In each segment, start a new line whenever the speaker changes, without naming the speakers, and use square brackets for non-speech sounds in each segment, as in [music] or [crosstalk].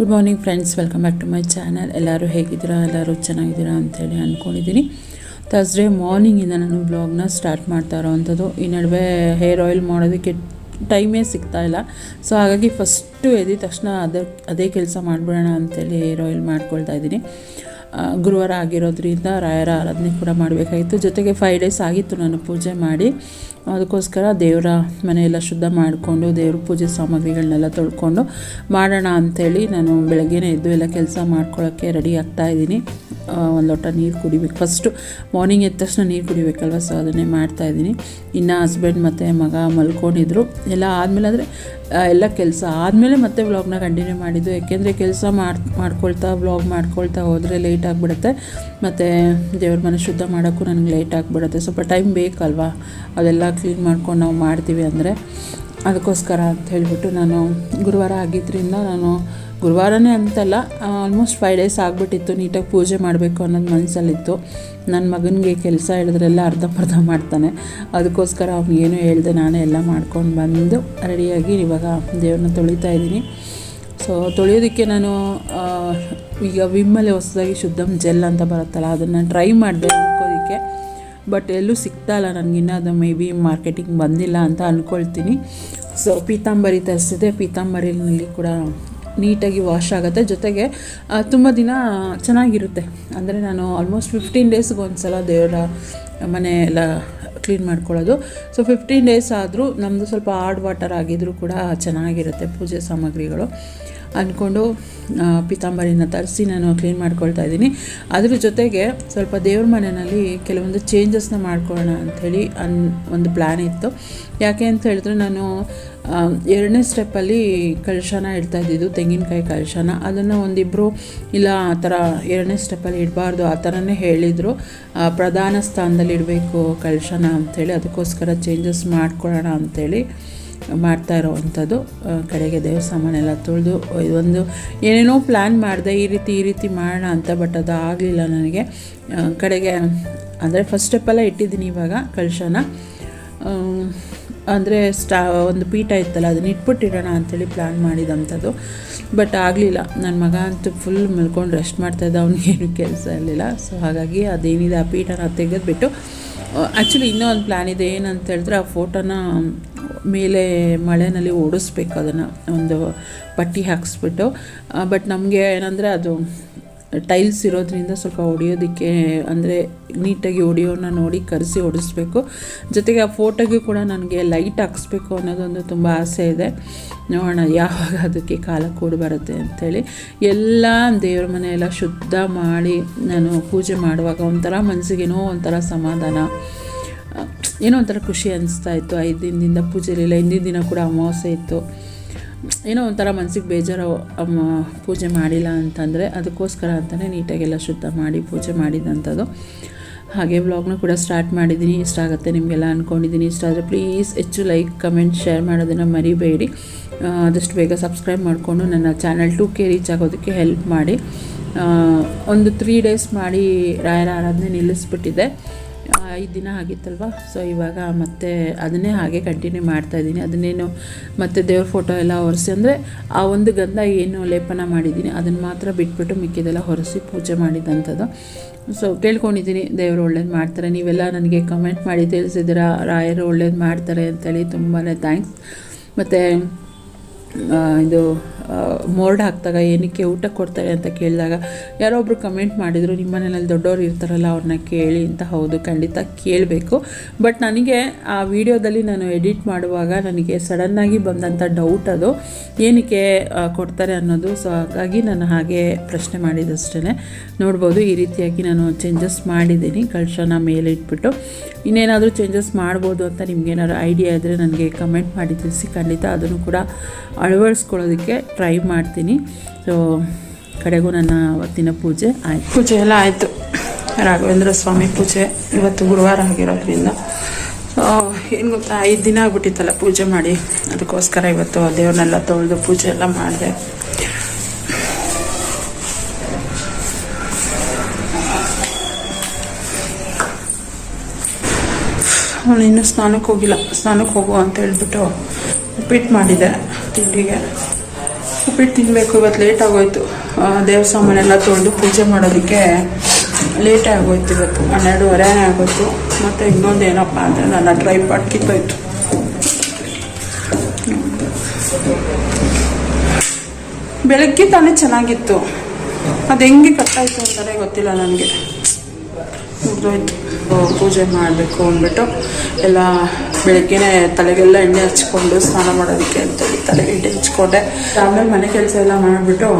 Good morning friends welcome back to my channel ಎಲ್ಲರೂ ಹೇಗಿದ್ದೀರಾ? ಎಲ್ಲರೂ ಚೆನ್ನಾಗಿದ್ದೀರಾ ಅಂತೇಳಿ ಅಂದ್ಕೊಂಡಿದ್ದೀನಿ ಥರ್ಸ್ಡೇ ಮಾರ್ನಿಂಗಿಂದ ನಾನು ಬ್ಲಾಗ್ನ ಸ್ಟಾರ್ಟ್ ಮಾಡ್ತಾ ಇರೋವಂಥದ್ದು. ಈ ನಡುವೆ ಹೇರ್ ಆಯಿಲ್ ಮಾಡೋದಕ್ಕೆ ಟೈಮೇ ಸಿಗ್ತಾ ಇಲ್ಲ. ಸೊ ಹಾಗಾಗಿ ಫಸ್ಟು ಎದ್ದ ತಕ್ಷಣ ಅದೇ ಅದೇ ಕೆಲಸ ಮಾಡಿಬಿಡೋಣ ಅಂತೇಳಿ ಹೇರ್ ಆಯಿಲ್ ಮಾಡ್ಕೊಳ್ತಾ ಇದ್ದೀನಿ. ಗುರುವಾರ ಆಗಿರೋದ್ರಿಂದ ರಾಯರ ಆರಾಧನೆ ಕೂಡ ಮಾಡಬೇಕಾಗಿತ್ತು. ಜೊತೆಗೆ ಫೈವ್ ಡೇಸ್ ಆಗಿತ್ತು ನಾನು ಪೂಜೆ ಮಾಡಿ. ಅದಕ್ಕೋಸ್ಕರ ದೇವರ ಮನೆಯೆಲ್ಲ ಶುದ್ಧ ಮಾಡಿಕೊಂಡು, ದೇವ್ರ ಪೂಜೆ ಸಾಮಗ್ರಿಗಳನ್ನೆಲ್ಲ ತೊಳ್ಕೊಂಡು ಮಾಡೋಣ ಅಂಥೇಳಿ ನಾನು ಬೆಳಗ್ಗೆನೇ ಎದ್ದು ಎಲ್ಲ ಕೆಲಸ ಮಾಡ್ಕೊಳ್ಳೋಕ್ಕೆ ರೆಡಿ ಆಗ್ತಾ ಇದ್ದೀನಿ. ಒಂದು ಲೋಟ ನೀರು ಕುಡಿಬೇಕು. ಫಸ್ಟು ಮಾರ್ನಿಂಗ್ ಎದ್ದ ತಕ್ಷಣ ನೀರು ಕುಡಿಬೇಕಲ್ವ? ಸೊ ಅದನ್ನೇ ಮಾಡ್ತಾ ಇದ್ದೀನಿ. ಇನ್ನು ಹಸ್ಬೆಂಡ್ ಮತ್ತು ಮಗ ಮಲ್ಕೊಂಡಿದ್ರು. ಎಲ್ಲ ಆದಮೇಲೆ ಅಂದರೆ ಎಲ್ಲ ಕೆಲಸ ಆದಮೇಲೆ ಮತ್ತೆ ವ್ಲಾಗ್ನ ಕಂಟಿನ್ಯೂ ಮಾಡಿದ್ದು. ಯಾಕೆಂದರೆ ಕೆಲಸ ಮಾಡಿ, ಮಾಡ್ಕೊಳ್ತಾ ವ್ಲಾಗ್ ಮಾಡ್ಕೊಳ್ತಾ ಹೋದರೆ ಲೇಟ್ ಆಗಿಬಿಡುತ್ತೆ. ಮತ್ತು ದೇವ್ರ ಮನೆ ಶುದ್ಧ ಮಾಡೋಕ್ಕೂ ನನಗೆ ಲೇಟ್ ಆಗಿಬಿಡುತ್ತೆ. ಸ್ವಲ್ಪ ಟೈಮ್ ಬೇಕಲ್ವಾ? ಅದೆಲ್ಲ ಕ್ಲೀನ್ ಮಾಡ್ಕೊಂಡು ನಾವು ಮಾಡ್ತೀವಿ ಅಂದರೆ ಅದಕ್ಕೋಸ್ಕರ ಅಂತ ಹೇಳಿಬಿಟ್ಟು ನಾನು ಗುರುವಾರ ಆಗಿದ್ದರಿಂದ ನಾನು ಗುರುವಾರನೇ ಅಂತಲ್ಲ ಆಲ್ಮೋಸ್ಟ್ ಫೈವ್ ಡೇಸ್ ಆಗಿಬಿಟ್ಟಿತ್ತು ನೀಟಾಗಿ ಪೂಜೆ ಮಾಡಬೇಕು ಅನ್ನೋದು ಮನಸ್ಸಲ್ಲಿತ್ತು ನನ್ನ ಮಗನಿಗೆ ಕೆಲಸ ಹೇಳಿದ್ರೆಲ್ಲ ಅರ್ಧಂಬರ್ಧ ಮಾಡ್ತಾನೆ. ಅದಕ್ಕೋಸ್ಕರ ಅವನಿಗೇನು ಹೇಳಿದೆ ನಾನೇ ಎಲ್ಲ ಮಾಡ್ಕೊಂಡು ಬಂದು ರೆಡಿಯಾಗಿ ಇವಾಗ ದೇವ್ರನ್ನ ತೊಳಿತಾ ಇದ್ದೀನಿ. ಸೊ ತೊಳೆಯೋದಕ್ಕೆ ನಾನು ಈಗ ವಿಮ್ಮಲ್ಲಿ ಹೊಸದಾಗಿ ಶುದ್ಧಂ ಜೆಲ್ ಅಂತ ಬರುತ್ತಲ್ಲ, ಅದನ್ನು ಟ್ರೈ ಮಾಡಬೇಕು ಹಾಕೋದಕ್ಕೆ ಬಟ್ ಎಲ್ಲೂ ಸಿಗ್ತಾ ಇಲ್ಲ. ನನಗಿನ್ನ ಅದು ಮೇ ಬಿ ಮಾರ್ಕೆಟಿಂಗ್ ಬಂದಿಲ್ಲ ಅಂತ ಅಂದ್ಕೊಳ್ತೀನಿ ಸೊ ಪೀತಾಂಬರಿ ತರಿಸಿದೆ. ಪೀತಾಂಬರಿನಲ್ಲಿ ಕೂಡ ನೀಟಾಗಿ ವಾಶ್ ಆಗುತ್ತೆ. ಜೊತೆಗೆ ತುಂಬ ದಿನ ಚೆನ್ನಾಗಿರುತ್ತೆ. ಅಂದರೆ ನಾನು ಆಲ್ಮೋಸ್ಟ್ ಫಿಫ್ಟೀನ್ ಡೇಸ್ಗೆ ಒಂದು ಸಲ ದೇವರ ಮನೆ ಎಲ್ಲ ಕ್ಲೀನ್ ಮಾಡ್ಕೊಳ್ಳೋದು. ಸೊ ಫಿಫ್ಟೀನ್ ಡೇಸ್ ಆದರೂ ನಮ್ಮದು ಸ್ವಲ್ಪ ಹಾರ್ಡ್ ವಾಟರ್ ಆಗಿದ್ರೂ ಕೂಡ ಚೆನ್ನಾಗಿರುತ್ತೆ ಪೂಜೆ ಸಾಮಗ್ರಿಗಳು. ಅಂದ್ಕೊಂಡು ಪೀತಾಂಬರಿನ ತರಿಸಿ ನಾನು ಕ್ಲೀನ್ ಮಾಡ್ಕೊಳ್ತಾ ಇದ್ದೀನಿ. ಅದ್ರ ಜೊತೆಗೆ ಸ್ವಲ್ಪ ದೇವ್ರ ಮನೆಯಲ್ಲಿ ಕೆಲವೊಂದು ಚೇಂಜಸ್ನ ಮಾಡ್ಕೊಳ್ಳೋಣ ಅಂಥೇಳಿ ಅನ್, ಒಂದು ಪ್ಲ್ಯಾನ್ ಇತ್ತು. ಯಾಕೆ ಅಂತ ಹೇಳಿದ್ರೆ ನಾನು ಎರಡನೇ ಸ್ಟೆಪ್ಪಲ್ಲಿ ಕಳಶನ ಇಡ್ತಾ ಇದ್ದಿದ್ದು, ತೆಂಗಿನಕಾಯಿ ಕಳಶನ ಅದನ್ನು ಒಂದಿಬ್ಬರು ಇಲ್ಲ ಆ ಥರ ಎರಡನೇ ಸ್ಟೆಪ್ಪಲ್ಲಿ ಇಡಬಾರ್ದು, ಆ ಥರನೇ ಹೇಳಿದರು. ಪ್ರಧಾನ ಸ್ಥಾನದಲ್ಲಿ ಇಡಬೇಕು ಕಳಶನ ಅಂಥೇಳಿ ಅದಕ್ಕೋಸ್ಕರ ಚೇಂಜಸ್ ಮಾಡ್ಕೊಳ್ಳೋಣ ಅಂಥೇಳಿ ಮಾಡ್ತಾ ಇರೋವಂಥದ್ದು ಕಡೆಗೆ ದೇವ್ರ ಸಾಮಾನೆಲ್ಲ ತೊಳೆದು ಒಂದು ಏನೇನೋ ಪ್ಲ್ಯಾನ್ ಮಾಡಿದೆ, ಈ ರೀತಿ ಈ ರೀತಿ ಮಾಡೋಣ ಅಂತ ಬಟ್ ಅದು ಆಗಲಿಲ್ಲ ನನಗೆ. ಕಡೆಗೆ, ಅಂದರೆ ಫಸ್ಟ್ ಸ್ಟೆಪ್ಪೆಲ್ಲ ಇಟ್ಟಿದ್ದೀನಿ ಇವಾಗ ಕಳಶನ. ಅಂದರೆ ಸ್ಟಾ ಒಂದು ಪೀಠ ಇತ್ತಲ್ಲ, ಅದನ್ನ ಇಟ್ಬಿಟ್ಟಿಡೋಣ ಅಂಥೇಳಿ ಪ್ಲ್ಯಾನ್ ಮಾಡಿದಂಥದ್ದು ಬಟ್ ಆಗಲಿಲ್ಲ. ನನ್ನ ಮಗ ಅಂತೂ ಫುಲ್ ಮಲ್ಕೊಂಡು ರೆಸ್ಟ್ ಮಾಡ್ತಾಯಿದ್ದ ಅವ್ನಿಗೇನು ಕೆಲಸ ಇರಲಿಲ್ಲ. ಸೊ ಹಾಗಾಗಿ ಅದೇನಿದೆ, ಆ ಪೀಠನ ತೆಗೆದುಬಿಟ್ಟು ಆ್ಯಕ್ಚುಲಿ ಇನ್ನೂ ಒಂದು ಪ್ಲ್ಯಾನ್ ಇದೆ, ಏನಂತ ಹೇಳಿದ್ರೆ ಆ ಫೋಟೋನ ಮೇಲೆ ಮಳೆನಲ್ಲಿ ಓಡಿಸ್ಬೇಕು ಅದನ್ನು, ಒಂದು ಪಟ್ಟಿ ಹಾಕಿಸ್ಬಿಟ್ಟು. ಬಟ್ ನಮಗೆ ಏನಂದರೆ ಅದು ಟೈಲ್ಸ್ ಇರೋದ್ರಿಂದ ಸ್ವಲ್ಪ ಹೊಡಿಯೋದಕ್ಕೆ, ಅಂದರೆ ನೀಟಾಗಿ ಹೊಡಿಯೋನ ನೋಡಿ ಕರೆಸಿ ಹೊಡಿಸ್ಬೇಕು. ಜೊತೆಗೆ ಆ ಫೋಟೋಗೆ ಕೂಡ ನನಗೆ ಲೈಟ್ ಹಾಕ್ಸ್ಬೇಕು ಅನ್ನೋದೊಂದು ತುಂಬ ಆಸೆ ಇದೆ. ನೋಡೋಣ ಯಾವಾಗ ಅದಕ್ಕೆ ಕಾಲ ಕೂಡಿ ಬರುತ್ತೆ ಅಂಥೇಳಿ ಎಲ್ಲ ದೇವ್ರ ಮನೆಯೆಲ್ಲ ಶುದ್ಧ ಮಾಡಿ ನಾನು ಪೂಜೆ ಮಾಡುವಾಗ ಒಂಥರ ಮನಸ್ಸಿಗೇನೋ ಒಂಥರ ಸಮಾಧಾನ. ಏನೋ ಒಂಥರ ಖುಷಿ ಅನಿಸ್ತಾ ಇತ್ತು. ಐದು ದಿನದಿಂದ ಪೂಜೆ ಇರಲಿಲ್ಲ ಹಿಂದಿನ ದಿನ ಕೂಡ ಅಮಾವಾಸ್ಯೆ ಇತ್ತು. ಏನೋ ಒಂಥರ ಮನಸ್ಸಿಗೆ ಬೇಜಾರು, ಅಮ್ಮ ಪೂಜೆ ಮಾಡಿಲ್ಲ ಅಂತಂದರೆ ಅದಕ್ಕೋಸ್ಕರ ಅಂತಲೇ ನೀಟಾಗೆಲ್ಲ ಶುದ್ಧ ಮಾಡಿ ಪೂಜೆ ಮಾಡಿದಂಥದ್ದು. ಹಾಗೆ ವ್ಲಾಗ್ನ ಕೂಡ ಸ್ಟಾರ್ಟ್ ಮಾಡಿದ್ದೀನಿ. ಇಷ್ಟ ಆಗುತ್ತೆ ನಿಮಗೆಲ್ಲ ಅಂದ್ಕೊಂಡಿದ್ದೀನಿ ಇಷ್ಟ ಆದರೆ ಪ್ಲೀಸ್ ಹೆಚ್ಚು ಲೈಕ್ ಕಮೆಂಟ್ ಶೇರ್ ಮಾಡೋದನ್ನು ಮರಿಬೇಡಿ. ಆದಷ್ಟು ಬೇಗ ಸಬ್ಸ್ಕ್ರೈಬ್ ಮಾಡಿಕೊಂಡು ನನ್ನ ಚಾನಲ್ ಟು ಕೆ ರೀಚ್ ಆಗೋದಕ್ಕೆ ಹೆಲ್ಪ್ ಮಾಡಿ. ಒಂದು ತ್ರೀ ಡೇಸ್ ಮಾಡಿ ರಾಯರ ಆರಾಧನೆ ನಿಲ್ಲಿಸ್ಬಿಟ್ಟಿದ್ದೆ. ಐದು ದಿನ ಆಗಿತ್ತಲ್ವ? ಸೊ ಇವಾಗ ಮತ್ತೆ ಅದನ್ನೇ ಹಾಗೆ ಕಂಟಿನ್ಯೂ ಮಾಡ್ತಾ ಇದ್ದೀನಿ. ಅದನ್ನೇನು ಮತ್ತೆ ದೇವ್ರ ಫೋಟೋ ಎಲ್ಲ ಒರೆಸಿ ಅಂದರೆ ಆ ಒಂದು ಗಂಧ ಏನು ಲೇಪನ ಮಾಡಿದ್ದೀನಿ. ಅದನ್ನು ಮಾತ್ರ ಬಿಟ್ಬಿಟ್ಟು ಮಿಕ್ಕಿದೆಲ್ಲ ಹೊರೆಸಿ ಪೂಜೆ ಮಾಡಿದಂಥದ್ದು. ಸೊ ಕೇಳ್ಕೊಂಡಿದ್ದೀನಿ ದೇವರು ಒಳ್ಳೇದು ಮಾಡ್ತಾರೆ. ನೀವೆಲ್ಲ ನನಗೆ ಕಮೆಂಟ್ ಮಾಡಿ ತಿಳಿಸಿದ್ದೀರಾ? ರಾಯರು ಒಳ್ಳೇದು ಮಾಡ್ತಾರೆ ಅಂತೇಳಿ ತುಂಬಾ ಥ್ಯಾಂಕ್ಸ್ ಮತ್ತು ಇದು ಮೋರ್ಡ್ ಹಾಕಿದಾಗ ಏನಕ್ಕೆ ಊಟ ಕೊಡ್ತಾರೆ ಅಂತ ಕೇಳಿದಾಗ, ಯಾರೋ ಒಬ್ರು ಕಮೆಂಟ್ ಮಾಡಿದರು, ನಿಮ್ಮ ಮನೇಲಿ ದೊಡ್ಡವರು ಇರ್ತಾರಲ್ಲ, ಅವ್ರನ್ನ ಕೇಳಿ ಅಂತ. ಹೌದು, ಖಂಡಿತ ಕೇಳಬೇಕು. ಬಟ್ ನನಗೆ ಆ ವಿಡಿಯೋದಲ್ಲಿ ನಾನು ಎಡಿಟ್ ಮಾಡುವಾಗ ನನಗೆ ಸಡನ್ನಾಗಿ ಬಂದಂಥ ಡೌಟ್ ಅದು. ಏನಕ್ಕೆ ಕೊಡ್ತಾರೆ ಅನ್ನೋದು. ಸೊ ಹಾಗಾಗಿ ನಾನು ಹಾಗೆ ಪ್ರಶ್ನೆ ಮಾಡಿದಷ್ಟೇ ನೋಡ್ಬೋದು ಈ ರೀತಿಯಾಗಿ ನಾನು ಚೇಂಜಸ್ ಮಾಡಿದ್ದೀನಿ. ಕಳಶನ ಮೇಲೆ ಇಟ್ಬಿಟ್ಟು. ಇನ್ನೇನಾದರೂ ಚೇಂಜಸ್ ಮಾಡ್ಬೋದು ಅಂತ ನಿಮಗೇನಾದ್ರು ಐಡಿಯಾ ಇದ್ದರೆ ನನಗೆ ಕಮೆಂಟ್ ಮಾಡಿ ತಿಳಿಸಿ. ಖಂಡಿತ ಅದನ್ನು ಕೂಡ ಅಳವಡಿಸ್ಕೊಳ್ಳೋದಕ್ಕೆ ಟ್ರೈ ಮಾಡ್ತೀನಿ. ಸೊ ಕಡೆಗೂ ನನ್ನ ಅವತ್ತಿನ ಪೂಜೆ ಆಯಿತು. ಪೂಜೆ ಎಲ್ಲ ಆಯಿತು. ರಾಘವೇಂದ್ರ ಸ್ವಾಮಿ ಪೂಜೆ ಇವತ್ತು ಗುರುವಾರ ಆಗಿರೋದ್ರಿಂದ. ಏನು ಗೊತ್ತಾ, ಐದು ದಿನ ಆಗ್ಬಿಟ್ಟಿತ್ತಲ್ಲ ಪೂಜೆ ಮಾಡಿ. ಅದಕ್ಕೋಸ್ಕರ ಇವತ್ತು ದೇವ್ರನ್ನೆಲ್ಲ ತೊಳೆದು ಪೂಜೆ ಎಲ್ಲ ಮಾಡಿದೆ. ಅವನು ಇನ್ನೂ ಸ್ನಾನಕ್ಕೆ ಹೋಗಿಲ್ಲ. ಸ್ನಾನಕ್ಕೆ ಹೋಗು ಅಂತ ಹೇಳ್ಬಿಟ್ಟು ಉಪ್ಪಿಟ್ಟು ಮಾಡಿದೆ ತಿಂಡಿಗೆ. ಉಪ್ಪಿಟ್ಟು ತಿನ್ನಬೇಕು ಇವತ್ತು ಲೇಟ್ ಆಗೋಯ್ತು. ದೇವ್ರ ಸಾಮಾನೆಲ್ಲ ತೊಳೆದು ಪೂಜೆ ಮಾಡೋದಕ್ಕೆ ಲೇಟ್ ಆಗೋಯ್ತು ಇವತ್ತು. ಹನ್ನೆರಡುವರೆನೇ ಆಗೋಯ್ತು. ಮತ್ತು ಇನ್ನೊಂದು ಏನಪ್ಪ ಅಂದರೆ ನನ್ನ ಡ್ರೈ ಪಾಟ್ ಕಿತ್ತೋಯ್ತು. ಬೆಳಗ್ಗೆ ತಾನೇ ಚೆನ್ನಾಗಿತ್ತು. ಅದು ಹೆಂಗೆ ಕಟ್ಟಾಯಿತು ಅಂತಾರೆ ಗೊತ್ತಿಲ್ಲ ನನಗೆ. ಮುಗ್ದೋಯ್ತು. ಪೂಜೆ ಮಾಡಬೇಕು ಅಂದ್ಬಿಟ್ಟು ಎಲ್ಲ ಬೆಳಗ್ಗೆನೆ ತಲೆಗೆಲ್ಲ ಎಣ್ಣೆ ಹಚ್ಕೊಂಡು ಸ್ನಾನ ಮಾಡೋದಕ್ಕೆ ಅಂತೇಳಿ ತಲೆಗೆ ಎಣ್ಣೆ ಹಚ್ಕೊಂಡೆ. ಆಮೇಲೆ ಮನೆ ಕೆಲಸ ಎಲ್ಲ ಮಾಡಿಬಿಟ್ಟು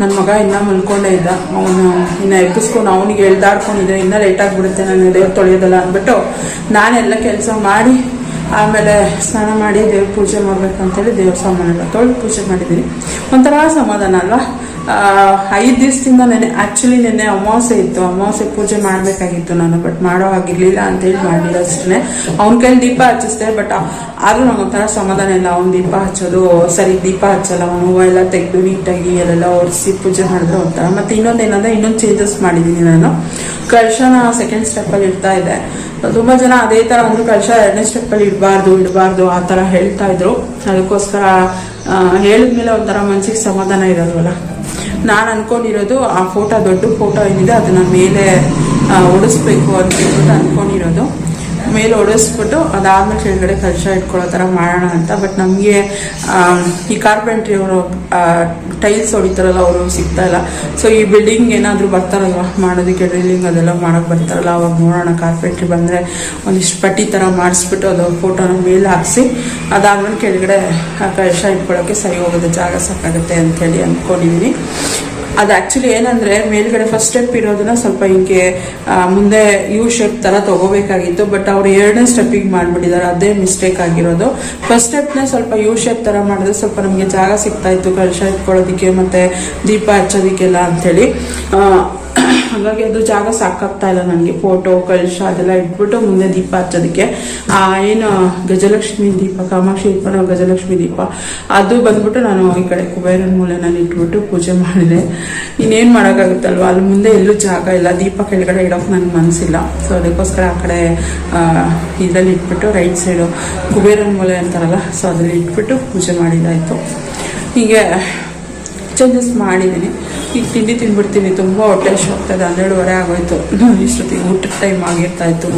ನನ್ನ ಮಗ ಇನ್ನೂ ಮಲ್ಕೊಂಡೇ ಇದ್ದ ಅವನು ಇನ್ನು ಎಬ್ಬಿಸ್ಕೊಂಡು ಅವನಿಗೆ ಎಳ್ದಾಡ್ಕೊಂಡಿದ್ದೆ ಇನ್ನೂ ಲೇಟ್ ಆಗಿಬಿಡುತ್ತೆ ನಾನು ದೇವ್ರು ತೊಳೆಯೋದಲ್ಲ ಅಂದ್ಬಿಟ್ಟು ನಾನೆಲ್ಲ ಕೆಲಸ ಮಾಡಿ ಆಮೇಲೆ ಸ್ನಾನ ಮಾಡಿ ದೇವ್ರ ಪೂಜೆ ಮಾಡ್ಬೇಕಂತೇಳಿ ದೇವ್ರ ಸಾಮಾನೆಲ್ಲ ತೊಳೆದು ಪೂಜೆ ಮಾಡಿದ್ದೀನಿ. ಒಂಥರ ಸಮಾಧಾನ ಅಲ್ವಾ? ಐದು ದಿವಸದಿಂದ ನೆನೆ ಆ್ಯಕ್ಚುಲಿ ನೆನ್ನೆ ಅಮಾವಾಸ್ಯೆ ಇತ್ತು. ಅಮಾವಾಸ್ಯೆ ಪೂಜೆ ಮಾಡಬೇಕಾಗಿತ್ತು ನಾನು ಬಟ್ ಮಾಡೋ ಹಾಗಿರ್ಲಿಲ್ಲ ಅಂತೇಳಿ ಮಾಡಿಲ್ಲ ಅಷ್ಟೇ ಅವ್ನ ಕೈಲಿ ದೀಪ ಹಚ್ಚಿಸ್ದೆ ಬಟ್ ಆದರೂ ನಮ್ಗೆ ಒಂಥರ ಸಮಾಧಾನ ಇಲ್ಲ. ಅವ್ನು ದೀಪ ಹಚ್ಚೋದು, ಸರಿ, ದೀಪ ಹಚ್ಚಲ್ಲ. ಅವನು ಹೂವು ಎಲ್ಲ ತೆಗೆದು ನೀಟಾಗಿ ಅಲ್ಲೆಲ್ಲ ಒರೆಸಿ ಪೂಜೆ ಮಾಡಿದ್ರೆ ಒಂಥರ. ಮತ್ತು ಇನ್ನೊಂದು ಏನಂದ್ರೆ, ಇನ್ನೊಂದು ಚೇಂಜಸ್ ಮಾಡಿದ್ದೀನಿ ನಾನು. ಕಳಶನ ಸೆಕೆಂಡ್ ಸ್ಟೆಪ್ಪಲ್ಲಿ ಇಡ್ತಾ ಇದೆ ತುಂಬ ಜನ ಅದೇ ಥರ ಒಂದು ಕಳಶ ಎರಡನೇ ಸ್ಟೆಪ್ಪಲ್ಲಿ ಇಡಬಾರ್ದು ಇಡಬಾರ್ದು ಆ ಥರ ಹೇಳ್ತಾ ಇದ್ರು. ಅದಕ್ಕೋಸ್ಕರ ಹೇಳಿದ್ಮೇಲೆ ಒಂಥರ ಮನ್ಸಿಗೆ ಸಮಾಧಾನ ಇರೋಲ್ವಲ್ಲ ನಾನು ಅನ್ಕೊಂಡಿರೋದು ಆ ಫೋಟೋ ದೊಡ್ಡ ಫೋಟೋ ಏನಿದೆ, ಅದನ್ನ ಮೇಲೆ ಒಡಿಸ್ಬೇಕು ಅಂತ ಹೇಳ್ಬಿಟ್ಟು ಅನ್ಕೊಂಡಿರೋದು. ಮೇಲೆ ಒಡಿಸ್ಬಿಟ್ಟು ಅದಾದ್ಮೇಲೆ ಕೆಳಗಡೆ ಕಲ್ಶ ಇಟ್ಕೊಳ್ಳೋ ಥರ ಮಾಡೋಣ ಅಂತ. ಬಟ್ ನಮಗೆ ಈ ಕಾರ್ಪೆಂಟ್ರಿ ಅವರು ಟೈಲ್ಸ್ ಹೊಡಿತಾರಲ್ಲ ಅವರು ಸಿಗ್ತಾ ಇಲ್ಲ ಸೊ ಈ ಬಿಲ್ಡಿಂಗ್ ಏನಾದರೂ ಬರ್ತಾರಲ್ವ? ಮಾಡೋದಕ್ಕೆ ಡ್ರಿಲ್ಲಿಂಗ್ ಅದೆಲ್ಲ ಮಾಡೋಕೆ ಬರ್ತಾರಲ್ಲ. ಅವಾಗ ನೋಡೋಣ ಕಾರ್ಪೆಂಟ್ರಿ ಬಂದರೆ ಒಂದಿಷ್ಟು ಪಟ್ಟಿ ಥರ ಮಾಡಿಸ್ಬಿಟ್ಟು ಅದು ಫೋಟೋನ ಮೇಲೆ ಹಾಕ್ಸಿ, ಅದಾದ್ಮೇಲೆ ಕೆಳಗಡೆ ಆಕಾಶ ಇಟ್ಕೊಳ್ಳೋಕ್ಕೆ ಸರಿ ಹೋಗೋದು, ಜಾಗ ಸಾಕಾಗುತ್ತೆ ಅಂಥೇಳಿ ಅಂದ್ಕೊಂಡಿದ್ದೀನಿ ಅದು ಆ್ಯಕ್ಚುಲಿ ಏನಂದರೆ ಮೇಲ್ಗಡೆ ಫಸ್ಟ್ ಸ್ಟೆಪ್ ಇರೋದನ್ನ ಸ್ವಲ್ಪ ಹಿಂಗೆ ಮುಂದೆ ಯು ಶೇಪ್ ಥರ ತಗೋಬೇಕಾಗಿತ್ತು ಬಟ್ ಅವ್ರು ಎರಡನೇ ಸ್ಟೆಪ್ಪಿಗೆ ಮಾಡ್ಬಿಟ್ಟಿದ್ದಾರೆ ಅದೇ ಮಿಸ್ಟೇಕ್ ಆಗಿರೋದು. ಫಸ್ಟ್ ಸ್ಟೆಪ್ನ ಸ್ವಲ್ಪ ಯು ಶೇಪ್ ಥರ ಮಾಡಿದ್ರೆ ಸ್ವಲ್ಪ ನಮಗೆ ಜಾಗ ಸಿಗ್ತಾ ಇತ್ತು ಕಲಶ ಇಟ್ಕೊಳ್ಳೋದಕ್ಕೆ ಮತ್ತು ದೀಪ ಹಚ್ಚೋದಿಕ್ಕೆಲ್ಲ ಆ, ಹಾಗಾಗಿ ಅದು ಜಾಗ ಸಾಕಾಗ್ತಾ ಇಲ್ಲ ನನಗೆ. ಫೋಟೋ ಕಲಶ ಅದೆಲ್ಲ ಇಟ್ಬಿಟ್ಟು ಮುಂದೆ ದೀಪ ಹಚ್ಚೋದಕ್ಕೆ. ಆ, ಏನು, ಗಜಲಕ್ಷ್ಮಿ ದೀಪ ಕಾಮಾಕ್ಷಿ ಇಟ್ಕೊಂಡು ಗಜಲಕ್ಷ್ಮಿ ದೀಪ. ಅದು ಬಂದ್ಬಿಟ್ಟು ನಾನು ಈ ಕಡೆ ಕುಬೇರನ ಮೂಲೆನಲ್ಲಿ ಇಟ್ಬಿಟ್ಟು ಪೂಜೆ ಮಾಡಿದೆ. ಇನ್ನೇನು ಮಾಡೋಕ್ಕಾಗುತ್ತಲ್ವ? ಅಲ್ಲಿ ಮುಂದೆ ಎಲ್ಲೂ ಜಾಗ ಇಲ್ಲ. ದೀಪ ಕೆಳಗಡೆ ಇಡೋಕೆ ನನಗೆ ಮನಸ್ಸಿಲ್ಲ ಸೊ ಅದಕ್ಕೋಸ್ಕರ ಆ ಕಡೆ ಇದರಲ್ಲಿ ಇಟ್ಬಿಟ್ಟು ರೈಟ್ ಸೈಡು ಕುಬೇರನ ಮೂಲೆ ಅಂತಾರಲ್ಲ ಸೊ ಅದರಲ್ಲಿ ಇಟ್ಬಿಟ್ಟು ಪೂಜೆ ಮಾಡಿದ್ದಾಯಿತು. ಹೀಗೆ ಚೇಂಜಸ್ ಮಾಡಿದ್ದೀನಿ ಈಗ ತಿಂಡಿ ತಿಂದ್ಬಿಡ್ತೀನಿ ತುಂಬ ಹೊಟ್ಟೆ ಹೋಗ್ತದೆ ಹನ್ನೆರಡುವರೆ ಆಗೋಯ್ತು. ಇಷ್ಟೊತ್ತಿಗೆ ಊಟದ ಟೈಮ್ ಆಗಿರ್ತಾ ಇತ್ತು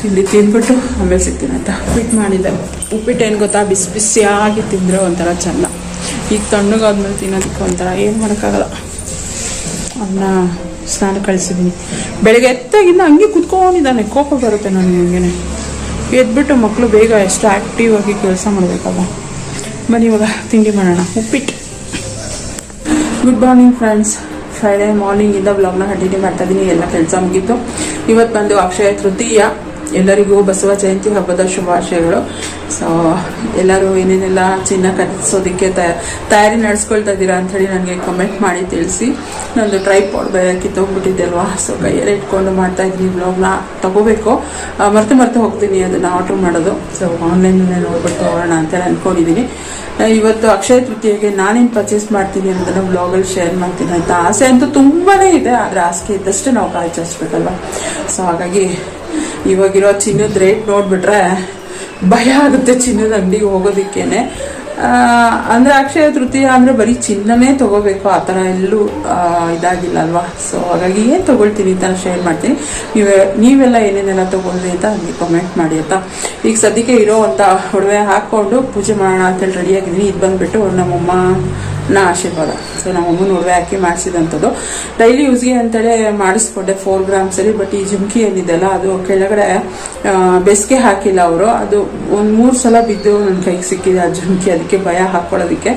ತಿಂಡಿ ತಿಂದ್ಬಿಟ್ಟು ಆಮೇಲೆ ಸಿಗ್ತೀನಿ ಅಂತ ಉಪ್ಪಿಟ್ಟು ಮಾಡಿದ್ದೆ ಉಪ್ಪಿಟ್ಟು ಏನು ಗೊತ್ತಾ? ಬಿಸಿ ಬಿಸಿಯಾಗಿ ತಿಂದರೆ ಒಂಥರ ಚೆಂದ. ಈಗ ತಣ್ಣಗಾದ್ಮೇಲೆ ತಿನ್ನೋದಕ್ಕೆ ಒಂಥರ ಏನು ಮಾಡೋಕ್ಕಾಗಲ್ಲ. ಅವನ್ನ ಸ್ನಾನ ಕಳಿಸಿದ್ದೀನಿ ಬೆಳಗ್ಗೆ ಎತ್ತಾಗಿಂದ ಹಂಗೆ ಕುತ್ಕೊಂಡಿದ್ದಾನೆ. ಕೋಪ ಬರುತ್ತೆ ನನಗೆ ಹಂಗೇನೆ. ಎದ್ಬಿಟ್ಟು ಮಕ್ಕಳು ಬೇಗ ಎಷ್ಟು ಆ್ಯಕ್ಟಿವ್ ಆಗಿ ಕೆಲಸ ಮಾಡಬೇಕಲ್ಲ. ಬನ್ನಿ ಇವಾಗ ತಿಂಡಿ ಮಾಡೋಣ. ಉಪ್ಪಿಟ್ಟು. ಗುಡ್ ಮಾರ್ನಿಂಗ್ ಫ್ರೆಂಡ್ಸ್ ಫ್ರೈಡೇ ಮಾರ್ನಿಂಗಿಂದ ಬ್ಲಾಗ್ನ ಕಂಟಿನ್ಯೂ ಮಾಡ್ತಾ ಇದ್ದೀನಿ ಎಲ್ಲ ಕೆಲಸ ಮುಗಿತು. ಇವತ್ತು ಬಂದು ಅಕ್ಷಯ ತೃತೀಯ. ಎಲ್ಲರಿಗೂ ಬಸವ ಜಯಂತಿ, ಹಬ್ಬದ ಶುಭಾಶಯಗಳು. ಸೊ ಎಲ್ಲರೂ ಏನೇನೆಲ್ಲ ಚಿನ್ನ ಕಟ್ಟಿಸೋದಕ್ಕೆ ತಯಾರಿ ನಡೆಸ್ಕೊಳ್ತಾ ಇದ್ದೀರಾ ಅಂಥೇಳಿ ನನಗೆ ಕಮೆಂಟ್ ಮಾಡಿ ತಿಳಿಸಿ. ನಂದು ಟ್ರೈ ಪಾಡ್ ಬೇರೆ ಕಿತ್ತೋಗ್ಬಿಟ್ಟಿದ್ದೆ ಅಲ್ವಾ? ಸೊ ಕೈಯಲ್ಲಿ ಇಟ್ಕೊಂಡು ಮಾಡ್ತಾ ಇದ್ದೀನಿ ಬ್ಲಾಗ್ನ ತಗೋಬೇಕು. ಮರ್ತು ಮರ್ತು ಹೋಗ್ತೀನಿ ಅದನ್ನು ಆರ್ಡ್ರ್ ಮಾಡೋದು. ಸೊ ಆನ್ಲೈನಲ್ಲೇ ನೋಡ್ಬಿಟ್ಟು ತಗೊಳ್ಳೋಣ ಅಂತೇಳಿ ಅಂದ್ಕೊಂಡಿದ್ದೀನಿ ಇವತ್ತು ಅಕ್ಷಯ ತೃತೀಯಗೆ ನಾನೇನು ಪರ್ಚೇಸ್ ಮಾಡ್ತೀನಿ ಅನ್ನೋದನ್ನು ಬ್ಲಾಗಲ್ಲಿ ಶೇರ್ ಮಾಡ್ತೀನಿ ಅಂತ. ಆಸೆ ಅಂತೂ ತುಂಬಾ ಇದೆ, ಆದರೆ ಆಸೆ ಇದ್ದಷ್ಟೇ ನಾವು ಕಾಯ್ಚಾಯಿಸ್ಬೇಕಲ್ವ ಸೊ ಹಾಗಾಗಿ ಇವಾಗಿರೋ ಚಿನ್ನದ ರೇಟ್ ನೋಡ್ಬಿಟ್ರೆ ಭಯ ಆಗುತ್ತೆ ಚಿನ್ನದ ಅಂಗಡಿಗೆ ಹೋಗೋದಕ್ಕೇನೆ. ಅಂದರೆ ಅಕ್ಷಯ ತೃತೀಯ ಅಂದ್ರೆ ಬರೀ ಚಿನ್ನನೇ ತಗೋಬೇಕು, ಆ ಥರ ಎಲ್ಲೂ ಇದಾಗಿಲ್ಲ ಅಲ್ವಾ ಸೊ ಹಾಗಾಗಿ ಏನು ತಗೊಳ್ತೀನಿ ಅಂತ ಶೇರ್ ಮಾಡ್ತೀನಿ. ನೀವೇ, ನೀವೆಲ್ಲ ಏನೇನೆಲ್ಲ ತಗೊಂಡ್ರಿ ಅಂತ ನನಗೆ ಕಮೆಂಟ್ ಮಾಡಿ ಅಂತ ಈಗ ಸದ್ಯಕ್ಕೆ ಇರೋವಂಥ ಒಡವೆ ಹಾಕ್ಕೊಂಡು ಪೂಜೆ ಮಾಡೋಣ ಅಂತೇಳಿ ರೆಡಿ ಆಗಿದ್ದೀನಿ. ಇದು ಬಂದ್ಬಿಟ್ಟು ನಮ್ಮಮ್ಮ ನ ಆಶೀರ್ವಾದ. ಸೊ ನಮ್ಮಮ್ಮನ ಒಡವೆ ಹಾಕಿ ಮಾಡಿಸಿದಂಥದ್ದು. ಡೈಲಿ ಯೂಸ್ಗೆ ಅಂತೇಳಿ ಮಾಡಿಸ್ಕೊಂಡೆ ಫೋರ್ ಗ್ರಾಮ್ಸಲ್ಲಿ ಬಟ್ ಈ ಜುಮ್ಕಿ ಏನಿದೆಲ್ಲ ಅದು ಕೆಳಗಡೆ ಬೆಸ್ಗೆ ಹಾಕಿಲ್ಲ ಅವರು. ಅದು ಒಂದು ಮೂರು ಸಲ ಬಿದ್ದು ನನ್ನ ಕೈಗೆ ಸಿಕ್ಕಿದೆ ಆ ಜುಮ್ಕಿ, ಅದಕ್ಕೆ ಭಯ ಹಾಕ್ಕೊಳ್ಳೋದಕ್ಕೆ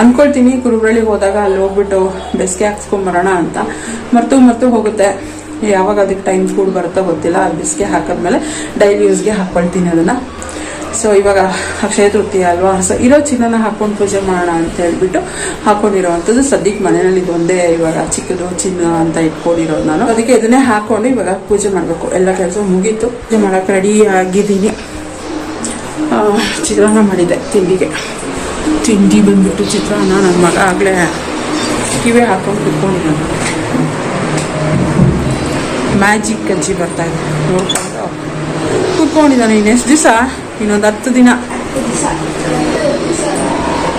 ಅಂದ್ಕೊಳ್ತೀನಿ ಕುರುಬಳ್ಳಿ ಹೋದಾಗ ಅಲ್ಲಿ ಹೋಗ್ಬಿಟ್ಟು ಬೆಸ್ಗೆ ಹಾಕ್ಸ್ಕೊಂಬರೋಣ ಅಂತ. ಮರ್ತು ಮರ್ತು ಹೋಗುತ್ತೆ. ಯಾವಾಗ ಅದಕ್ಕೆ ಟೈಮ್ ಕೂಡ ಬರುತ್ತೋ ಗೊತ್ತಿಲ್ಲ, ಅದು ಬಿಸ್ಗೆ ಹಾಕಿದ್ಮೇಲೆ ಡೈಲಿ ಯೂಸ್ಗೆ ಹಾಕ್ಕೊಳ್ತೀನಿ ಅದನ್ನು. ಸೊ ಇವಾಗ ಅಕ್ಷಯ ತೃತೀಯ ಅಲ್ವಾ? ಸೊ ಇರೋ ಚಿನ್ನನ ಹಾಕೊಂಡು ಪೂಜೆ ಮಾಡೋಣ ಅಂತ ಹೇಳ್ಬಿಟ್ಟು ಹಾಕೊಂಡಿರೋವಂಥದ್ದು ಸದ್ಯಕ್ಕೆ ಮನೆಯಲ್ಲಿ ಇದೊಂದೇ ಇವಾಗ ಚಿಕ್ಕದು ಚಿನ್ನ ಅಂತ ಇಟ್ಕೊಂಡಿರೋದು ನಾನು. ಅದಕ್ಕೆ ಇದನ್ನೇ ಹಾಕೊಂಡು ಇವಾಗ ಪೂಜೆ ಮಾಡಬೇಕು. ಎಲ್ಲ ಕೆಲಸ ಮುಗೀತು. ಪೂಜೆ ಮಾಡೋಕೆ ರೆಡಿ ಆಗಿದ್ದೀನಿ. ಚಿತ್ರಾನ್ನ ಮಾಡಿದ್ದೆ ತಿಂಡಿಗೆ. ತಿಂಡಿ ಬಂದ್ಬಿಟ್ಟು ಚಿತ್ರಾನ್ನ ನನ್ನ ಮಗ ಆಗಲೇ ಕಿವಿ ಹಾಕೊಂಡು ಕುತ್ಕೊಂಡಿರೋದು. ಮ್ಯಾಜಿಕ್ ಅಜ್ಜಿ ಬರ್ತಾ ಇದೆ. ನೋಡ್ಕೊಂಡು ಕುತ್ಕೊಂಡಿದ್ದಾನೆ ಇನ್ನೆಷ್ಟು ದಿವಸ? ಇನ್ನೊಂದು ಹತ್ತು ದಿನ.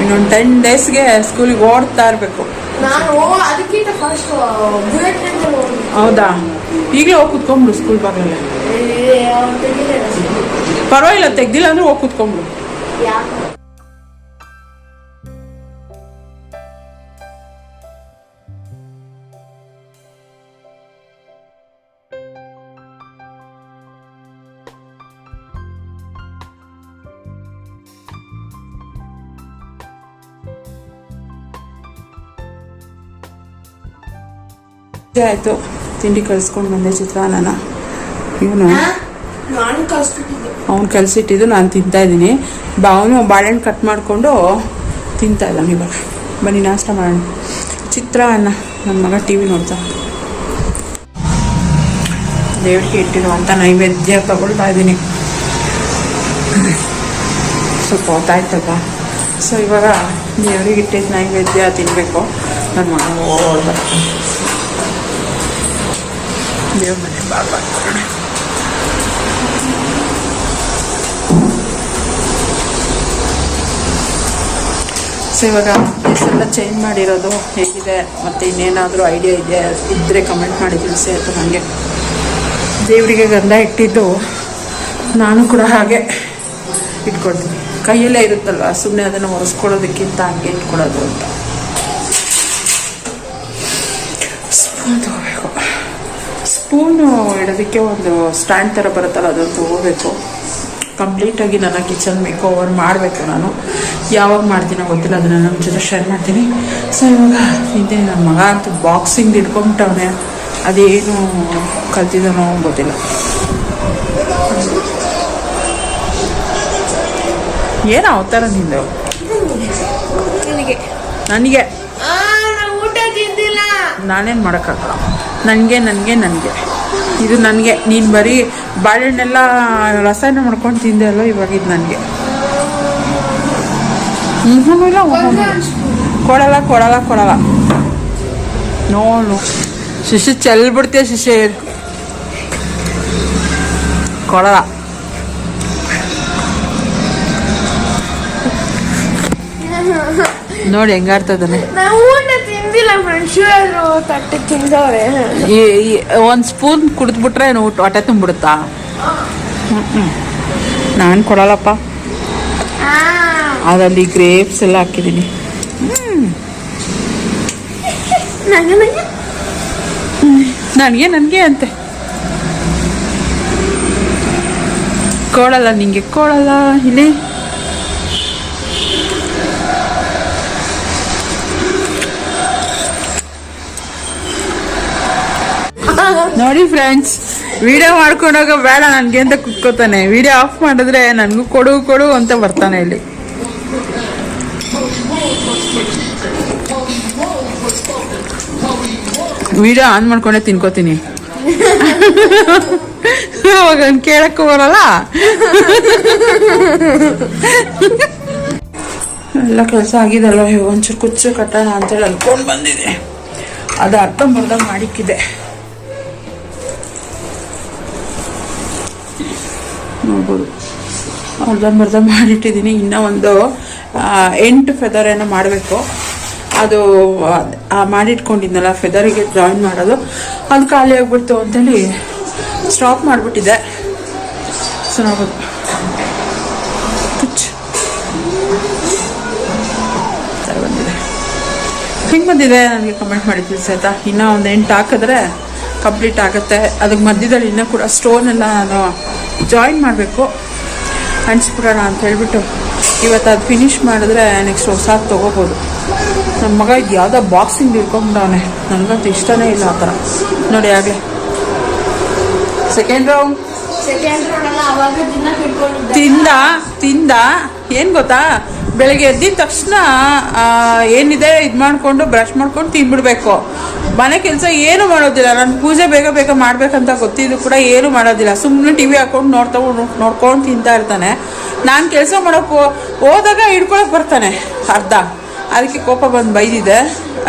ಇನ್ನೊಂದು ಟೆನ್ ಡೇಸ್ಗೆ ಸ್ಕೂಲಿಗೆ ಓಡ್ತಾ ಇರಬೇಕು. ಹೌದಾ? ಈಗಲೇ ಹೋಗಿ ಕುತ್ಕೊಂಬಿಡು ಸ್ಕೂಲ್ ಬಾಗ್ಲಲ್ಲೇ ಪರವಾಗಿಲ್ಲ ತೆಗ್ದಿಲ್ಲ ಅಂದ್ರೆ ಹೋಗಿ ಕುತ್ಕೊಂಬಿಡು. ಆಯಿತು. ತಿಂಡಿ ಕಳಿಸ್ಕೊಂಡು ಬಂದೆ ಇವನು
ನಾನು ಇವನು
ಅವ್ನು ಕಲ್ಸಿಟ್ಟಿದ್ದು ನಾನು ತಿಂತಾ ಇದ್ದೀನಿ. ಬಾ ಅವನು ಬಾಳೆಹಣ್ಣು ಕಟ್ ಮಾಡಿಕೊಂಡು ತಿಂತಾ ಇದ್ದಾನೆ ಇವಾಗ. ಬನ್ನಿ ನಾಷ್ಟ ಮಾಡೋಣ. ಚಿತ್ರಾನ್ನ ನನ್ನ ಮಗ ಟಿ ವಿ ನೋಡ್ತಾ ದೇವರಿಗೆ ಇಟ್ಟಿರುವಂಥ ನೈವೇದ್ಯ ತಗೊಳ್ತಾ ಇದ್ದೀನಿ. ಸ್ವಲ್ಪ ಹೊತ್ತಾಯ್ತಲ್ಲ ಸೊ ಇವಾಗ ದೇವರಿಗೆ ಇಟ್ಟಿದ್ದು ನೈವೇದ್ಯ ತಿನ್ನಬೇಕು ನನ್ನ ಮಗ ಓಡ್ ದೇವ್ರ ಮನೆ ಬಾಬಾ ಸೊ ಇವಾಗ ಎಷ್ಟೆಲ್ಲ ಚೇಂಜ್ ಮಾಡಿರೋದು ಹೇಗಿದೆ ಮತ್ತು ಇನ್ನೇನಾದರೂ ಐಡಿಯಾ ಇದೆ ಇದ್ದರೆ ಕಮೆಂಟ್ ಮಾಡಿ ತಿಳಿಸಿ ಆಯಿತು ನನಗೆ ದೇವರಿಗೆ ಗಂಧ ಇಟ್ಟಿದ್ದು ನಾನು ಕೂಡ ಹಾಗೆ ಇಟ್ಕೊಳ್ತೀನಿ. ಕೈಯಲ್ಲೇ ಇರುತ್ತಲ್ವ? ಸುಮ್ಮನೆ ಅದನ್ನು ಒರೆಸ್ಕೊಳ್ಳೋದಕ್ಕಿಂತ ಹಂಗೆ ಇಟ್ಕೊಳ್ಳೋದು ಅಂತ. ಸ್ಪೂನು ಇಡೋದಕ್ಕೆ ಒಂದು ಸ್ಟ್ಯಾಂಡ್ ಥರ ಬರುತ್ತಲ್ಲ ಅದನ್ನು ತಗೋಬೇಕು. ಕಂಪ್ಲೀಟಾಗಿ ನನ್ನ ಕಿಚನ್ ಮೇಕ್ ಓವರ್ ಮಾಡಬೇಕು ನಾನು. ಯಾವಾಗ ಮಾಡ್ತೀನೋ ಗೊತ್ತಿಲ್ಲ ಅದನ್ನು ನಮ್ಮ ಜೊತೆ ಶೇರ್ ಮಾಡ್ತೀನಿ. ಸೊ ಇವಾಗ ಇದೇ ನನ್ನ ಮಗ ಅಂತೂ ಬಾಕ್ಸಿಂಗ್ ಹಿಡ್ಕೊಂಬಿಟ್ಟವನೆ ಅದೇನು ಕಲ್ತಿದ್ದಾನೋ ಗೊತ್ತಿಲ್ಲ. ಏನು ಅವತಾರ ನಿಂದು?
ನನಗೆ.
ನಾನೇನು ಮಾಡೋಕ್ಕಾಗಲ್ಲ. ನನಗೆ ನನಗೆ ನನಗೆ. ಇದು ನನಗೆ. ನೀನು ಬರೀ ಬಾಳೆಹಣ್ಣೆಲ್ಲ ರಸಾಯನ ಮಾಡ್ಕೊಂಡು ತಿಂದೆ ಅಲ್ವ ಇವಾಗ ಇದು ನನಗೆ. ಇಲ್ಲ ಕೊಡಲ್ಲ ಕೊಡಲ್ಲ ಕೊಡಲ್ಲ. ನೋಡು ಶಿಶು ಚೆಲ್ಬಿಡ್ತೀಯ ಶಿಶು? ಕೊಡಲ್ಲ. ನೋಡಿ ಹೆಂಗಾಡ್ತದಾನೆ
ತಿಂದಿಲ್ಲ ಮನುಷ್ಯರು ತಟ್ಟೆ ತಿಂದವ್ರೆ?
ಒಂದು ಸ್ಪೂನ್ ಕುಡಿದ್ಬಿಟ್ರೆ ಹೊಟ್ಟೆ ತುಂಬಿಡುತ್ತಾ? ನಾನು ಕೊಡಲ್ಲಪ್ಪ. ಅದರಲ್ಲಿ ಗ್ರೇಪ್ಸ್ ಎಲ್ಲ ಹಾಕಿದ್ದೀನಿ.
ನನಗೆ ನನಗೆ
ಅಂತೆ. ಕೊಡಲ್ಲ ನಿಂಗೆ ಕೊಡಲ್ಲ ಇಲ್ಲಿ. ನೋಡಿ ಫ್ರೆಂಡ್ಸ್ ವಿಡಿಯೋ ಮಾಡ್ಕೊಂಡೋಗ ಬೇಡ, ನನಗೆ ಅಂತ ಕುತ್ಕೋತಾನೆ. ವಿಡಿಯೋ ಆಫ್ ಮಾಡಿದ್ರೆ ನನಗೂ ಕೊಡು ಕೊಡು ಅಂತ ಬರ್ತಾನೆ ಇಲ್ಲಿ. ವಿಡಿಯೋ ಆನ್ ಮಾಡ್ಕೊಂಡೆ ತಿನ್ಕೋತೀನಿ. [laughs] ಅವಾಗ ಕೇಳಕ್ಕೆ ಬರಲ್ಲ. ಎಲ್ಲ ಕೆಲಸ ಆಗಿದೆಲ್ಲ ಒಂಚೂರು ಕುಚ್ಚು ಕಟ್ಟೋಣ ಅಂತೇಳಿ ಅನ್ಕೊಂಡು ಬಂದಿದೆ. ಅದು ಅರ್ಧಂಬರ್ಧ ಮಾಡಿಕ್ಕಿದೆ. ನೋಡ್ಬೋದು. ಅರ್ಧಂಬರ್ಧ ಮಾಡಿಟ್ಟಿದ್ದೀನಿ. ಇನ್ನೂ ಒಂದು ಎಂಟು ಫೆದರ್ ಏನೋ ಮಾಡಬೇಕು. ಅದು ಮಾಡಿಟ್ಕೊಂಡಿದ್ನಲ್ಲ, ಫೆದರಿಗೆ ಜಾಯಿನ್ ಮಾಡೋದು. ಅದು ಖಾಲಿ ಆಗ್ಬಿಡ್ತು ಅಂತೇಳಿ ಸ್ಟಾಪ್ ಮಾಡಿಬಿಟ್ಟಿದ್ದೆ ಸೊ ನೋಡ್ಬೋದು ಬಂದಿದೆ. ಹೆಂಗೆ ಬಂದಿದೆ? ನನಗೆ ಕಮೆಂಟ್ ಮಾಡಿ ತಿಳಿಸಿ, ಆಯ್ತಾ? ಇನ್ನೂ ಒಂದು ಎಂಟು ಹಾಕಿದ್ರೆ ಕಂಪ್ಲೀಟ್ ಆಗುತ್ತೆ. ಅದಕ್ಕೆ ಮಧ್ಯದಲ್ಲಿ ಇನ್ನೂ ಕೂಡ ಸ್ಟೋನ್ ಎಲ್ಲ ನಾನು ಜಾಯಿನ್ ಮಾಡಬೇಕು. ಅಂಟಿಸ್ಬಿಡೋಣ ಅಂತ ಹೇಳ್ಬಿಟ್ಟು ಇವತ್ತು ಅದು ಫಿನಿಶ್ ಮಾಡಿದ್ರೆ ನೆಕ್ಸ್ಟ್ ಹೊಸಾದ್ ತೊಗೋಬೋದು. ನಮ್ಮ ಮಗ ಇದು ಯಾವುದೋ ಬಾಕ್ಸಿಂಗ್ ಹಿಡ್ಕೊಂಬಿಡವನೆ ನನಗಂತೂ ಇಷ್ಟನೇ ಇಲ್ಲ ಆ ಥರ. ನೋಡಿ ಆಗಲೇ. ಸೆಕೆಂಡ್ ರೌಂಡ್ ತಿಂದ ತಿಂದ. ಏನು ಗೊತ್ತಾ? ಬೆಳಗ್ಗೆ ಎದ್ದಿದ ತಕ್ಷಣ ಏನಿದೆ ಇದು ಮಾಡಿಕೊಂಡು ಬ್ರಷ್ ಮಾಡ್ಕೊಂಡು ತಿನ್ಬಿಡ್ಬೇಕು ಮನೆ ಕೆಲಸ ಏನು ಮಾಡೋದಿಲ್ಲ. ನಾನು ಪೂಜೆ ಬೇಗ ಬೇಗ ಮಾಡ್ಬೇಕಂತ ಗೊತ್ತಿದ್ದು ಕೂಡ ಏನು ಮಾಡೋದಿಲ್ಲ. ಸುಮ್ಮನೆ ಟಿ ವಿ ಹಾಕೊಂಡು ನೋಡ್ತಾ ನೋಡ್ಕೊಂಡು ತಿಂತಾ ಇರ್ತಾನೆ. ನಾನು ಕೆಲಸ ಮಾಡೋಕ್ಕೆ ಹೋದಾಗ ಹಿಡ್ಕೊಳಕ್ಕೆ ಬರ್ತಾನೆ. ಅರ್ಧ. ಅದಕ್ಕೆ ಕೋಪ ಬಂದು ಬೈದಿದೆ.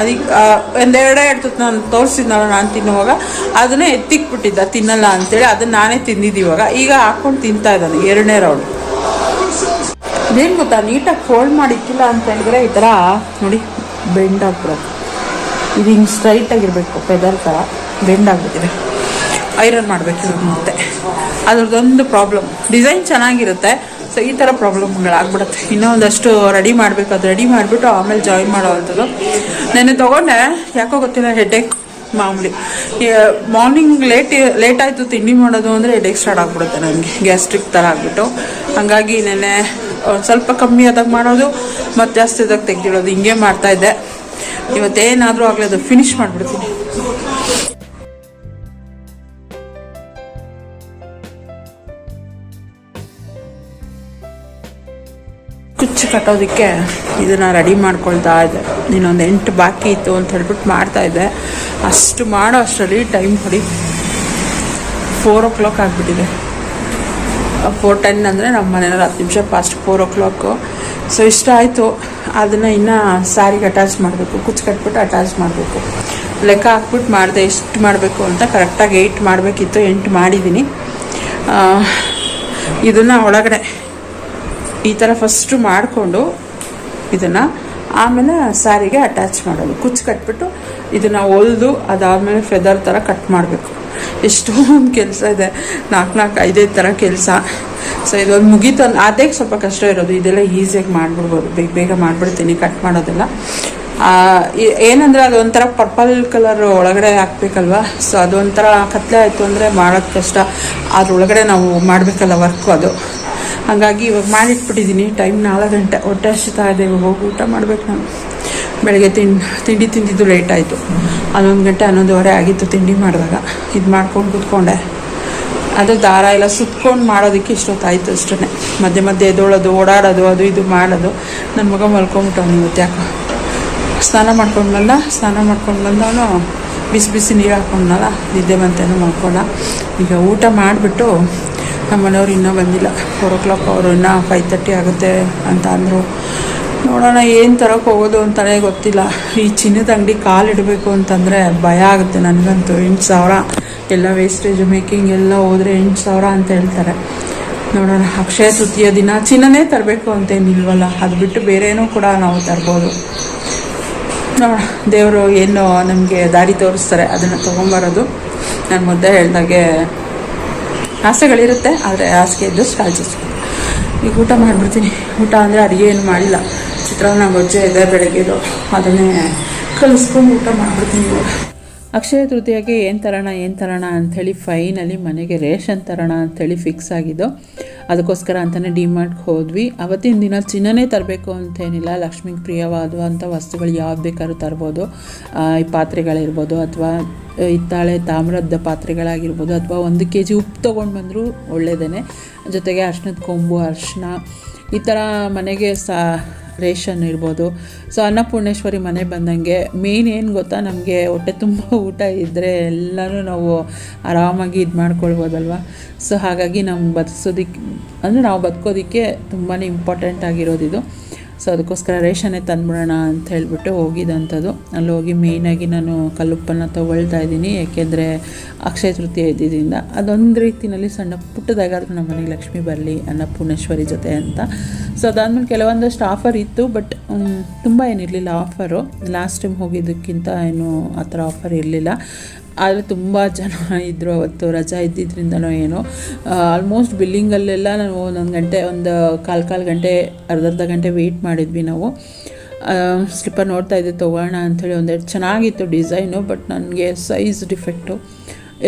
ಅದಕ್ಕೆ ಒಂದೆರಡೇ ಇಡ್ತದೆ ನಾನು ತೋರಿಸಿದ್ನಲ್ಲ ನಾನು ತಿನ್ನುವಾಗ. ಅದನ್ನೇ ಎತ್ತಿಕ್ಬಿಟ್ಟಿದ್ದ. ತಿನ್ನಲ್ಲ ಅಂತೇಳಿ ಅದನ್ನು ನಾನೇ ತಿಂದಿದ್ದು ಇವಾಗ. ಈಗ ಹಾಕೊಂಡು ತಿಂತಾ ಇದ್ದಾನೆ. ಎರಡನೇ ರೌಂಡ್ ಇದೇನು ಗೊತ್ತಾ? ನೀಟಾಗಿ ಫೋಲ್ಡ್ ಮಾಡಿಕ್ಕಿಲ್ಲ ಅಂತ ಹೇಳಿದ್ರೆ ಈ ಥರ ನೋಡಿ ಬೆಂಡ್ ಆಗ್ಬಿಡುತ್ತೆ. ಇದು ಹಿಂಗೆ ಸ್ಟ್ರೈಟ್ ಆಗಿರಬೇಕು ಪೆದರ್ ಥರ ಬೆಂಡ್ ಆಗಿಬಿಟ್ಟಿದೆ. ಐರನ್ ಮಾಡಬೇಕು ಮತ್ತೆ. ಅದ್ರದ್ದೊಂದು ಪ್ರಾಬ್ಲಮ್ ಡಿಸೈನ್ ಚೆನ್ನಾಗಿರುತ್ತೆ. ಸೊ ಈ ಥರ ಪ್ರಾಬ್ಲಮ್ಗಳಾಗ್ಬಿಡುತ್ತೆ ಇನ್ನೂ ಒಂದಷ್ಟು ರೆಡಿ ಮಾಡಬೇಕು. ಅದು ರೆಡಿ ಮಾಡಿಬಿಟ್ಟು ಆಮೇಲೆ ಜಾಯಿನ್ ಮಾಡೋವಂಥದ್ದು ನೆನೆ ತೊಗೊಂಡೆ. ಯಾಕೋ ಗೊತ್ತಿಲ್ಲ ಹೆಡ್ಡೇಕ್ ಮಾಮೂಲಿ. ಮಾರ್ನಿಂಗ್ ಲೇಟ್ ಲೇಟ್ ಆಯಿತು ತಿಂಡಿ ಮಾಡೋದು ಅಂದರೆ ಹೆಡ್ಡೇಕ್ ಸ್ಟಾರ್ಟ್ ಆಗಿಬಿಡುತ್ತೆ ನನಗೆ. ಗ್ಯಾಸ್ಟ್ರಿಕ್ ಥರ ಆಗಿಬಿಟ್ಟು. ಹಾಗಾಗಿ ನೆನ್ನೆ ಸ್ವಲ್ಪ ಕಮ್ಮಿ ಆದಾಗ ಮಾಡೋದು, ಮತ್ತು ಜಾಸ್ತಿ ಆದಾಗ ತೆಗ್ದಿಡೋದು. ಹಿಂಗೆ ಮಾಡ್ತಾಯಿದ್ದೆ ಇವತ್ತೇನಾದರೂ ಆಗಲಿ ಅದು ಫಿನಿಶ್ ಮಾಡಿಬಿಡ್ತೀನಿ. ಕುಚ್ಚು ಕಟ್ಟೋದಕ್ಕೆ ಇದನ್ನು ರೆಡಿ ಮಾಡ್ಕೊಳ್ತಾ ಇದ್ದೆ. ಇನ್ನೊಂದು ಎಂಟು ಬಾಕಿ ಇತ್ತು ಅಂತ ಹೇಳ್ಬಿಟ್ಟು ಮಾಡ್ತಾ ಇದ್ದೆ. ಅಷ್ಟು ಮಾಡೋ ಅಷ್ಟರಲ್ಲಿ ಟೈಮ್ ಹೊಡಿ. ಫೋರ್ ಓ ಕ್ಲಾಕ್ ಆಗಿಬಿಟ್ಟಿದೆ ಫೋರ್ ಟೆನ್ ಅಂದರೆ ನಮ್ಮ ಮನೇಲಿ ಹತ್ತು ನಿಮಿಷ past four o'clock so ಇಷ್ಟ ಆಯಿತು ಅದನ್ನು ಇನ್ನು ಸ್ಯಾರಿಗೆ ಅಟ್ಯಾಚ್ ಮಾಡಬೇಕು. ಕುಚ್ಚು ಕಟ್ಬಿಟ್ಟು ಅಟ್ಯಾಚ್ ಮಾಡಬೇಕು. ಲೆಕ್ಕ ಹಾಕ್ಬಿಟ್ಟು ಮಾಡಿದೆ ಎಷ್ಟು ಮಾಡಬೇಕು ಅಂತ ಕರೆಕ್ಟಾಗಿ ಏಯ್ಟ್ ಮಾಡಬೇಕಿತ್ತು, ಎಂಟು ಮಾಡಿದ್ದೀನಿ ಇದನ್ನು ಒಳಗಡೆ ಈ ಥರ ಫಸ್ಟು ಮಾಡಿಕೊಂಡು ಇದನ್ನು ಆಮೇಲೆ ಸ್ಯಾರಿಗೆ ಅಟ್ಯಾಚ್ ಮಾಡೋದು. ಕುಚ್ಚು ಕಟ್ಬಿಟ್ಟು ಇದನ್ನು ಹೊಲ್ದು ಅದಾದಮೇಲೆ ಫೆದರ್ ಥರ ಕಟ್ ಮಾಡಬೇಕು. ಎಷ್ಟೊಂದು ಕೆಲಸ ಇದೆ. ನಾಲ್ಕು ನಾಲ್ಕು ಐದೈದು ಥರ ಕೆಲಸ. ಸೊ ಇದೊಂದು ಮುಗೀತು ಅಂದ್- ಸ್ವಲ್ಪ ಕಷ್ಟ ಇರೋದು. ಇದೆಲ್ಲ ಈಸಿಯಾಗಿ ಮಾಡಿಬಿಡ್ಬೋದು. ಬೇಗ ಬೇಗ ಮಾಡಿಬಿಡ್ತೀನಿ ಕಟ್ ಮಾಡೋದೆಲ್ಲ. ಏನಂದರೆ ಅದೊಂಥರ ಪರ್ಪಲ್ ಕಲರ್ ಒಳಗಡೆ ಹಾಕ್ಬೇಕಲ್ವಾ? ಸೊ ಅದೊಂಥರ ಕತ್ಲೆ ಆಯಿತು ಅಂದರೆ ಮಾಡೋದು ಕಷ್ಟ. ಅದ್ರೊಳಗಡೆ ನಾವು ಮಾಡಬೇಕಲ್ಲ ವರ್ಕು ಅದು. ಹಾಗಾಗಿ ಇವಾಗ ಮಾಡಿಟ್ಬಿಟ್ಟಿದ್ದೀನಿ ಟೈಮ್ ನಾಲ್ಕು ಗಂಟೆ. ಹೊಟ್ಟೆ ಹಸಿತಾ ಇದೆ. ಇವಾಗ ಹೋಗಿ ಊಟ ಮಾಡಬೇಕು ನಾನು. ಬೆಳಗ್ಗೆ ತಿಂಡಿ ತಿಂಡಿ ತಿಂದಿದ್ದು ಲೇಟ್ ಆಯಿತು. ಹನ್ನೊಂದು ಗಂಟೆ, ಹನ್ನೊಂದುವರೆ ಆಗಿತ್ತು ತಿಂಡಿ ಮಾಡಿದಾಗ. ಇದು ಮಾಡ್ಕೊಂಡು ಕೂತ್ಕೊಂಡೆ. ಅದು ದಾರ ಎಲ್ಲ ಸುತ್ಕೊಂಡು ಮಾಡೋದಕ್ಕೆ ಇಷ್ಟೊತ್ತಾಯಿತು ಅಷ್ಟೇ ಮಧ್ಯೆ ಮಧ್ಯೆ ಎದ್ದೋಳೋದು, ಓಡಾಡೋದು, ಅದು ಇದು ಮಾಡೋದು. ನನ್ನ ಮಗ ಮಲ್ಕೊಂಬಿಟ್ಟವನು ಇವತ್ತು ಯಾಕೋ. ಸ್ನಾನ ಮಾಡ್ಕೊಂಡು ಬಂದ ಸ್ನಾನ ಮಾಡ್ಕೊಂಡು ಬಂದವನು ಬಿಸಿ ಬಿಸಿ ನೀರು ಹಾಕೊಂಡ್ನಲ್ಲ, ನಿದ್ದೆ ಬಂತೇನೋ ಮಲ್ಕೊಂಡ ಈಗ ಊಟ ಮಾಡಿಬಿಟ್ಟು ನಮ್ಮ ಮನೆಯವ್ರು ಇನ್ನೂ ಬಂದಿಲ್ಲ. ಫೋರ್ ಓ ಕ್ಲಾಕ್ ಅವರು ಇನ್ನೂ ಫೈವ್ ತರ್ಟಿ ಆಗುತ್ತೆ ಅಂತ ಅಂದರು. ನೋಡೋಣ ಏನು ತರೋಕೆ ಹೋಗೋದು ಅಂತಲೇ ಗೊತ್ತಿಲ್ಲ. ಈ ಚಿನ್ನದ ಅಂಗಡಿ ಕಾಲಿಡಬೇಕು ಅಂತಂದರೆ ಭಯ ಆಗುತ್ತೆ ನನಗಂತೂ. ಎಂಟು ಸಾವಿರ ಎಲ್ಲ ವೇಸ್ಟೇಜ್ ಮೇಕಿಂಗ್ ಎಲ್ಲ ಹೋದರೆ ಎಂಟು ಸಾವಿರ ಅಂತ ಹೇಳ್ತಾರೆ. ನೋಡೋಣ, ಅಕ್ಷಯ ತೃತೀಯ ದಿನ ಚಿನ್ನನೇ ತರಬೇಕು ಅಂತೇನಿಲ್ವಲ್ಲ, ಅದು ಬಿಟ್ಟು ಬೇರೇನೂ ಕೂಡ ನಾವು ತರ್ಬೋದು. ನೋಡೋಣ, ದೇವರು ಏನು ನಮಗೆ ದಾರಿ ತೋರಿಸ್ತಾರೆ, ಅದನ್ನು ತೊಗೊಂಬರೋದು. ನಾನು ಮುದ್ದೆ ಹೇಳ್ದಾಗೆ ಆಸೆಗಳಿರುತ್ತೆ, ಆದರೆ ಹಾಸಿಗೆ ಇದ್ದು ಕಾಳಜಿಸ್ಬೇಕು ಈಗ ಊಟ ಮಾಡಿಬಿಡ್ತೀನಿ. ಊಟ ಅಂದರೆ ಅಡುಗೆ ಏನು ಮಾಡಿಲ್ಲ. ಚಿತ್ರಾನ್ನ, ಗೊಜ್ಜೆ ಇದೆ ಬೆಳಗ್ಗೆದು ಅದನ್ನೇ ಕಲಿಸ್ಕೊಂಡು ಊಟ ಮಾಡಿಬಿಡ್ತೀನಿ ಇವಾಗ. ಅಕ್ಷಯ ತೃತೀಯಕ್ಕೆ ಏನು ತರೋಣ ಏನು ತರೋಣ ಅಂಥೇಳಿ ಫೈನಲಿ ಮನೆಗೆ ರೇಷನ್ ತರೋಣ ಅಂಥೇಳಿ ಫಿಕ್ಸ್ ಆಗಿದ್ದು. ಅದಕ್ಕೋಸ್ಕರ ಅಂತಲೇ ಡಿಮಾರ್ಟ್ಗೆ ಹೋದ್ವಿ. ಅವತ್ತಿನ ದಿನ ಚಿನ್ನನೇ ತರಬೇಕು ಅಂತೇನಿಲ್ಲ. ಲಕ್ಷ್ಮಿಗೆ ಪ್ರಿಯವಾದಂಥ ವಸ್ತುಗಳು ಯಾವ್ದು ಬೇಕಾದ್ರೂ ತರ್ಬೋದು. ಈ ಪಾತ್ರೆಗಳಿರ್ಬೋದು ಅಥವಾ ಹಿತ್ತಾಳೆ ತಾಮ್ರದ ಪಾತ್ರೆಗಳಾಗಿರ್ಬೋದು ಅಥವಾ ಒಂದು ಕೆ ಜಿ ಉಪ್ಪು ತೊಗೊಂಡು ಬಂದರೂ ಒಳ್ಳೆಯದೇ ಜೊತೆಗೆ ಅರ್ಶಿನದ ಕೊಂಬು, ಅರ್ಶನ ಈ ಥರ ಮನೆಗೆ ಸಾ ರೇಷನ್ ಇರ್ಬೋದು. ಸೊ ಅನ್ನಪೂರ್ಣೇಶ್ವರಿ ಮನೆ ಬಂದಂಗೆ ಮೇನ್ ಏನು ಗೊತ್ತಾ? ನಮಗೆ ಹೊಟ್ಟೆ ತುಂಬ ಊಟ ಇದ್ದರೆ ಎಲ್ಲನೂ ನಾವು ಆರಾಮಾಗಿ ಇದು ಮಾಡ್ಕೊಳ್ಬೋದಲ್ವ? ಸೊ ಹಾಗಾಗಿ ನಮ್ಗೆ ಬದುಕಿಸೋದಕ್ಕೆ ಅಂದರೆ ನಾವು ಬದುಕೋದಕ್ಕೆ ತುಂಬಾ ಇಂಪಾರ್ಟೆಂಟ್ ಆಗಿರೋದಿದು ಸೊ ಅದಕ್ಕೋಸ್ಕರ ರೇಷನ್ನೇ ತಂದ್ಬಿಡೋಣ ಅಂತ ಹೇಳ್ಬಿಟ್ಟು ಹೋಗಿದ್ದಂಥದ್ದು ಅಲ್ಲಿ ಹೋಗಿ ಮೇಯ್ನಾಗಿ ನಾನು ಕಲ್ಲುಪ್ಪನ್ನು ತೊಗೊಳ್ತಾ ಇದ್ದೀನಿ. ಏಕೆಂದರೆ ಅಕ್ಷಯ ತೃತೀಯ ಇದ್ದಿದ್ದರಿಂದ. ಅದೊಂದು ರೀತಿಯಲ್ಲಿ ಸಣ್ಣ ಪುಟ್ಟದಾಗಾದರೂ ನಮ್ಮ ಮನೆಗೆ ಲಕ್ಷ್ಮಿ ಬರಲಿ ಅನ್ನಪೂರ್ಣೇಶ್ವರಿ ಜೊತೆ ಅಂತ. ಸೊ ಅದಾದಮೇಲೆ ಕೆಲವೊಂದಷ್ಟು ಆಫರ್ ಇತ್ತು ಬಟ್ ತುಂಬ ಏನಿರಲಿಲ್ಲ ಆಫರು ಲಾಸ್ಟ್ ಟೈಮ್ ಹೋಗಿದ್ದಕ್ಕಿಂತ ಏನು ಆ ಥರ ಆಫರ್ ಇರಲಿಲ್ಲ. ಆದರೆ ತುಂಬ ಜನ ಇದ್ದರು ಅವತ್ತು, ರಜಾ ಇದ್ದಿದ್ರಿಂದನೋ ಏನೋ. ಆಲ್ಮೋಸ್ಟ್ ಬಿಲ್ಲಿಂಗಲ್ಲೆಲ್ಲ ನಾವು ಒಂದೊಂದು ಗಂಟೆ, ಒಂದು ಕಾಲು ಕಾಲು ಗಂಟೆ ಅರ್ಧ ಅರ್ಧ ಗಂಟೆ ವೆಯ್ಟ್ ಮಾಡಿದ್ವಿ ನಾವು. ಸ್ಲಿಪ್ಪರ್ ನೋಡ್ತಾ ಇದ್ದೆ, ತೊಗೋಣ ಅಂಥೇಳಿ ಒಂದೆರಡು ಚೆನ್ನಾಗಿತ್ತು ಡಿಸೈನು ಬಟ್ ನನಗೆ ಸೈಜ್ ಡಿಫೆಕ್ಟು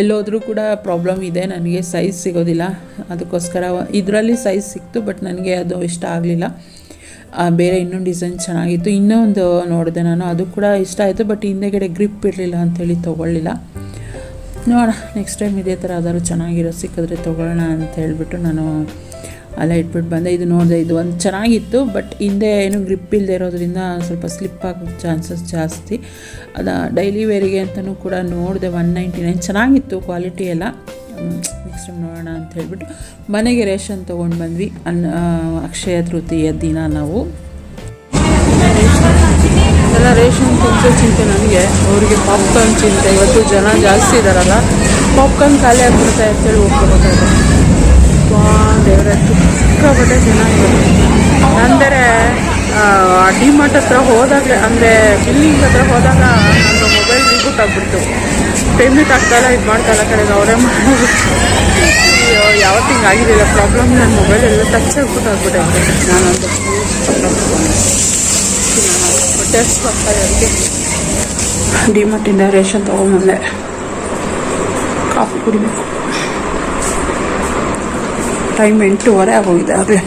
ಎಲ್ಲೋದ್ರೂ ಕೂಡ ಪ್ರಾಬ್ಲಮ್ ಇದೆ, ನನಗೆ ಸೈಜ್ ಸಿಗೋದಿಲ್ಲ. ಅದಕ್ಕೋಸ್ಕರ ಇದರಲ್ಲಿ ಸೈಜ್ ಸಿಕ್ತು ಬಟ್ ನನಗೆ ಅದು ಇಷ್ಟ ಆಗಲಿಲ್ಲ. ಬೇರೆ ಇನ್ನೊಂದು ಡಿಸೈನ್ ಚೆನ್ನಾಗಿತ್ತು. ಇನ್ನೊಂದು ನೋಡಿದೆ ನಾನು, ಅದು ಕೂಡ ಇಷ್ಟ ಆಯಿತು ಬಟ್ ಹಿಂದೆಗಡೆ ಗ್ರಿಪ್ ಇರಲಿಲ್ಲ ಅಂಥೇಳಿ ತೊಗೊಳ್ಳಿಲ್ಲ. ನೋಡೋಣ. ನೆಕ್ಸ್ಟ್ ಟೈಮ್ ಇದೇ ಥರ ಯಾವ್ದಾದ್ರು ಚೆನ್ನಾಗಿರೋ ಸಿಕ್ಕಿದ್ರೆ ತೊಗೊಳ್ಳೋಣ ಅಂತ ಹೇಳಿಬಿಟ್ಟು ನಾನು ಅಲ್ಲ ಇಟ್ಬಿಟ್ಟು ಬಂದೆ. ಇದು ನೋಡಿದೆ, ಇದು ಒಂದು ಚೆನ್ನಾಗಿತ್ತು ಬಟ್ ಹಿಂದೆ ಏನು ಗ್ರಿಪ್ ಇಲ್ಲದೆ ಇರೋದ್ರಿಂದ ಸ್ವಲ್ಪ ಸ್ಲಿಪ್ ಆಗೋ ಚಾನ್ಸಸ್ ಜಾಸ್ತಿ. ಅದು ಡೈಲಿ ವೇರಿಗೆ ಅಂತಲೂ ಕೂಡ ನೋಡಿದೆ ಒನ್ ನೈಂಟಿ ನೈನ್ ಚೆನ್ನಾಗಿತ್ತು ಕ್ವಾಲಿಟಿ ಎಲ್ಲ. ನೆಕ್ಸ್ಟ್ ಟೈಮ್ ನೋಡೋಣ ಅಂತ ಹೇಳಿಬಿಟ್ಟು ಮನೆಗೆ ರೇಷನ್ ತೊಗೊಂಡು ಬಂದ್ವಿ. ಅನ್ನ, ಅಕ್ಷಯ ತೃತೀಯ ದಿನ ನಾವು. ಎಲ್ಲ ರೇಷನ್ ಕೊಡಿಸೋ ಚಿಂತೆ ನನಗೆ. ಅವರಿಗೆ ಪಾಪ್ಕಾರ್ನ್ ಚಿಂತೆ. ಇವತ್ತು ಜನ ಜಾಸ್ತಿ ಇದ್ದಾರಲ್ಲ ಪಾಪ್ಕಾರ್ನ್ ಖಾಲಿ ಆಗ್ಬಿಡುತ್ತೆ ಅಂತೇಳಿ ಹೋಗ್ಕೊಬೇಕಾದ್ರೆ ವಾ, ದೇವರೇ ಸಿಕ್ಕಾಪಟ್ಟೆ ಚೆನ್ನಾಗಿರುತ್ತೆ ಅಂದರೆ ಡಿಮಾರ್ಟ್ ಹತ್ರ ಹೋದಾಗ ಅಂದರೆ ಬಿಲ್ಲಿಂಗ್ ಹತ್ರ ಹೋದಾಗ ನಂದು ಮೊಬೈಲ್ ರೀಬೂಟ್ ಆಗಿಬಿಡ್ತು. ಪೇಮೆಂಟ್ ಆಗ್ತಾಯಿಲ್ಲ ಇದು ಮಾಡ್ತಾಯಿಲ್ಲ ಕಡೆಗೆ, ಅವರೇ ಮಾಡೋದು ಯಾವತ್ತು ಹಿಂಗೆ ಆಗಿರಲಿಲ್ಲ. ಪ್ರಾಬ್ಲಮ್ ನನ್ನ ಮೊಬೈಲ್ ಎಲ್ಲ ಟಚ್ ಆಗ್ಬಿಟ್ಟು ಆಗ್ಬಿಟ್ಟೆ ನಾನೊಂದು ಹೊಟ್ಟೆ ಡಿಮಾರ್ಟಿಂದ ರೇಷನ್ ತೊಗೊಂಬಂದೆ ಕಾಫಿ ಕುಡಿಬೇಕು. ಟೈಮ್ ಎಂಟೂವರೆ ಆಗೋಗಿದೆ ಆಗಲೇ.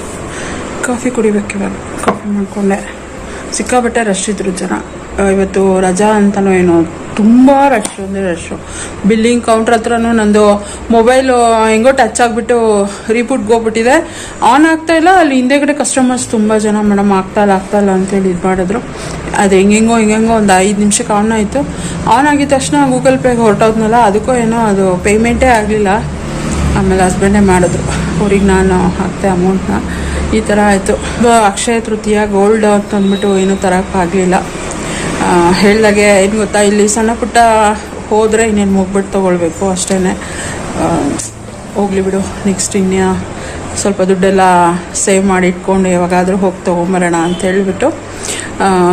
ಕಾಫಿ ಕುಡಿಬೇಕು ಇವಾಗ. ಕಾಫಿ ಮಾಡಿಕೊಂಡೆ. ಸಿಕ್ಕಾಬಟ್ಟೆ ರಶ್ ಇದ್ರು ಜನ. ಇವತ್ತು ರಜಾ ಅಂತಲೂ ಏನೋ ತುಂಬ ರಶ್ ಅಂದರೆ ರಶ್ಶು ಬಿಲ್ಲಿಂಗ್ ಕೌಂಟ್ರ್ ಹತ್ರನೂ ನಂದು ಮೊಬೈಲು ಹೆಂಗೋ ಟಚ್ ಆಗಿಬಿಟ್ಟು ರೀಪುಟ್ಗೆ ಹೋಗ್ಬಿಟ್ಟಿದೆ. ಆನ್ ಆಗ್ತಾ ಇಲ್ಲ, ಅಲ್ಲಿ ಹಿಂದೆಗಡೆ ಕಸ್ಟಮರ್ಸ್ ತುಂಬ ಜನ ಮೇಡಮ್ ಆಗ್ತಾ ಇಲ್ಲ ಆಗ್ತಾ ಇಲ್ಲ ಅಂತೇಳಿ ಇದು ಮಾಡಿದ್ರು. ಅದು ಹೆಂಗೆಂಗೋ ಹೆಂಗೆಂಗೋ ಒಂದು ಐದು ನಿಮಿಷಕ್ಕೆ ಆನ್ ಆಯಿತು. ಆನ್ ಆಗಿದ ತಕ್ಷಣ ಗೂಗಲ್ ಪೇಗೆ ಹೊರಟೋದ್ನಲ್ಲ, ಅದಕ್ಕೂ ಏನೋ ಅದು ಪೇಮೆಂಟೇ ಆಗಲಿಲ್ಲ. ಆಮೇಲೆ ಹಸ್ಬೆಂಡೇ ಮಾಡಿದ್ರು. ಅವ್ರಿಗೆ ನಾನು ಹಾಕ್ತೆ ಅಮೌಂಟ್ನ ಈ ಥರ ಆಯಿತು. ಅಕ್ಷಯ ತೃತೀಯ ಗೋಲ್ಡ್ ಅಂತಂದ್ಬಿಟ್ಟು ಏನೂ ತರೋಕ್ಕಾಗಲಿಲ್ಲ ಹೇಳ್ದಾಗೆ ಏನು ಗೊತ್ತಾ ಇಲ್ಲಿ ಸಣ್ಣ ಪುಟ್ಟ ಹೋದರೆ ಇನ್ನೇನು ಮುಗ್ಬಿಟ್ಟು ತೊಗೊಳ್ಬೇಕು ಅಷ್ಟೇ ಹೋಗ್ಲಿ ಬಿಡು ನೆಕ್ಸ್ಟ್ ಇನ್ನೇ ಸ್ವಲ್ಪ ದುಡ್ಡೆಲ್ಲ ಸೇವ್ ಮಾಡಿ ಇಟ್ಕೊಂಡು ಯಾವಾಗಾದರೂ ಹೋಗಿ ತೊಗೊಂಬರೋಣ ಅಂತ ಹೇಳಿಬಿಟ್ಟು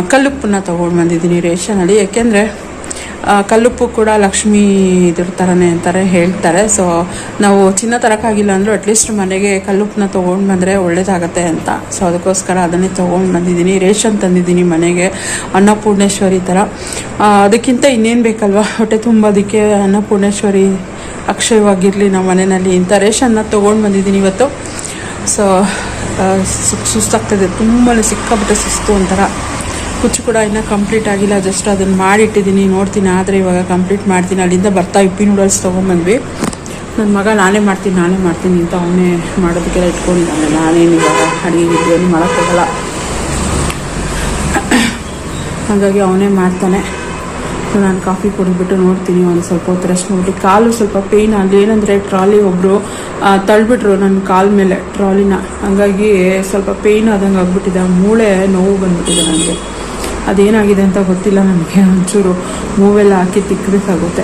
ಕಲ್ಲುಪ್ಪನ್ನ ತೊಗೊಂಡು ಬಂದಿದ್ದೀನಿ ರೇಷನಲ್ಲಿ ಯಾಕೆಂದರೆ ಆ, ಕಲ್ಲುಪ್ಪು ಕೂಡ ಲಕ್ಷ್ಮೀ ಇದ್ರ ಥರನೇ ಅಂತಾರೆ, ಹೇಳ್ತಾರೆ. ಸೊ ನಾವು ಚಿನ್ನ ತರೋಕ್ಕಾಗಿಲ್ಲ ಅಂದರೂ ಅಟ್ಲೀಸ್ಟ್ ಮನೆಗೆ ಕಲ್ಲುಪ್ಪನ್ನ ತೊಗೊಂಡು ಬಂದರೆ ಒಳ್ಳೇದಾಗತ್ತೆ ಅಂತ. ಸೊ ಅದಕ್ಕೋಸ್ಕರ ಅದನ್ನೇ ತೊಗೊಂಡು ಬಂದಿದ್ದೀನಿ. ರೇಷನ್ ತಂದಿದ್ದೀನಿ ಮನೆಗೆ, ಅನ್ನಪೂರ್ಣೇಶ್ವರಿ ಥರ ಅದಕ್ಕಿಂತ ಇನ್ನೇನು ಬೇಕಲ್ವಾ? ಹೊಟ್ಟೆ ತುಂಬೋದಕ್ಕೆ ಅನ್ನಪೂರ್ಣೇಶ್ವರಿ ಅಕ್ಷಯವಾಗಿರಲಿ ನಮ್ಮ ಮನೆಯಲ್ಲಿ ಇಂಥ ರೇಷನ್ನ ತೊಗೊಂಡು ಬಂದಿದ್ದೀನಿ ಇವತ್ತು. ಸೊ ಸುಸ್ತಾಗ್ತದೆ ತುಂಬಾ ಸಿಕ್ಕಾಪಟ್ಟೆ ಸುಸ್ತು ಒಂಥರ. ಕುಚ್ಚು ಕೂಡ ಇನ್ನೂ ಕಂಪ್ಲೀಟ್ ಆಗಿಲ್ಲ. ಜಸ್ಟ್ ಅದನ್ನು ಮಾಡಿಟ್ಟಿದ್ದೀನಿ ನೋಡ್ತೀನಿ. ಆದರೆ ಇವಾಗ ಕಂಪ್ಲೀಟ್ ಮಾಡ್ತೀನಿ. ಅಲ್ಲಿಂದ ಬರ್ತಾ ಇಪ್ಪಿ ನೂಡಲ್ಸ್ ತೊಗೊಂಬಂದ್ವಿ. ನನ್ನ ಮಗ ನಾನೇ ಮಾಡ್ತೀನಿ ನಾನೇ ಮಾಡ್ತೀನಿ ಅಂತ ಅವನೇ ಮಾಡೋದಕ್ಕೆಲ್ಲ ಇಟ್ಕೊಂಡಿದ್ದಾನೆ. ನಾನೇನು ಇವಾಗ ಅಡುಗೆ ಏನು ಮಾಡೋಕ್ಕಾಗಲ್ಲ ಹಾಗಾಗಿ ಅವನೇ ಮಾಡ್ತಾನೆ. ನಾನು ಕಾಫಿ ಕುಡಿದ್ಬಿಟ್ಟು ನೋಡ್ತೀನಿ. ಒಂದು ಸ್ವಲ್ಪ ಹೊತ್ತು ರೆಸ್ಟ್ ಮಾಡಿಬಿಟ್ಟು ಕಾಲು ಸ್ವಲ್ಪ ಪೇಯ್ನ್ ಅಲ್ಲಿ. ಏನಂದರೆ ಟ್ರಾಲಿ ಒಬ್ಬರು ತಳ್ಳಿಬಿಟ್ರು ನನ್ನ ಕಾಲ್ ಮೇಲೆ ಟ್ರಾಲಿನ ಹಾಗಾಗಿ ಸ್ವಲ್ಪ ಪೇಯ್ನ್ ಆದಂಗೆ ಆಗ್ಬಿಟ್ಟಿದೆ. ಮೂಳೆ ನೋವು ಬಂದ್ಬಿಟ್ಟಿದೆ ನನಗೆ ಅದೇನಾಗಿದೆ ಅಂತ ಗೊತ್ತಿಲ್ಲ ನನಗೆ. ಒಂಚೂರು ಮೂವೆಲ್ಲ ಹಾಕಿ ತಿಕ್ಕಬೇಕಾಗುತ್ತೆ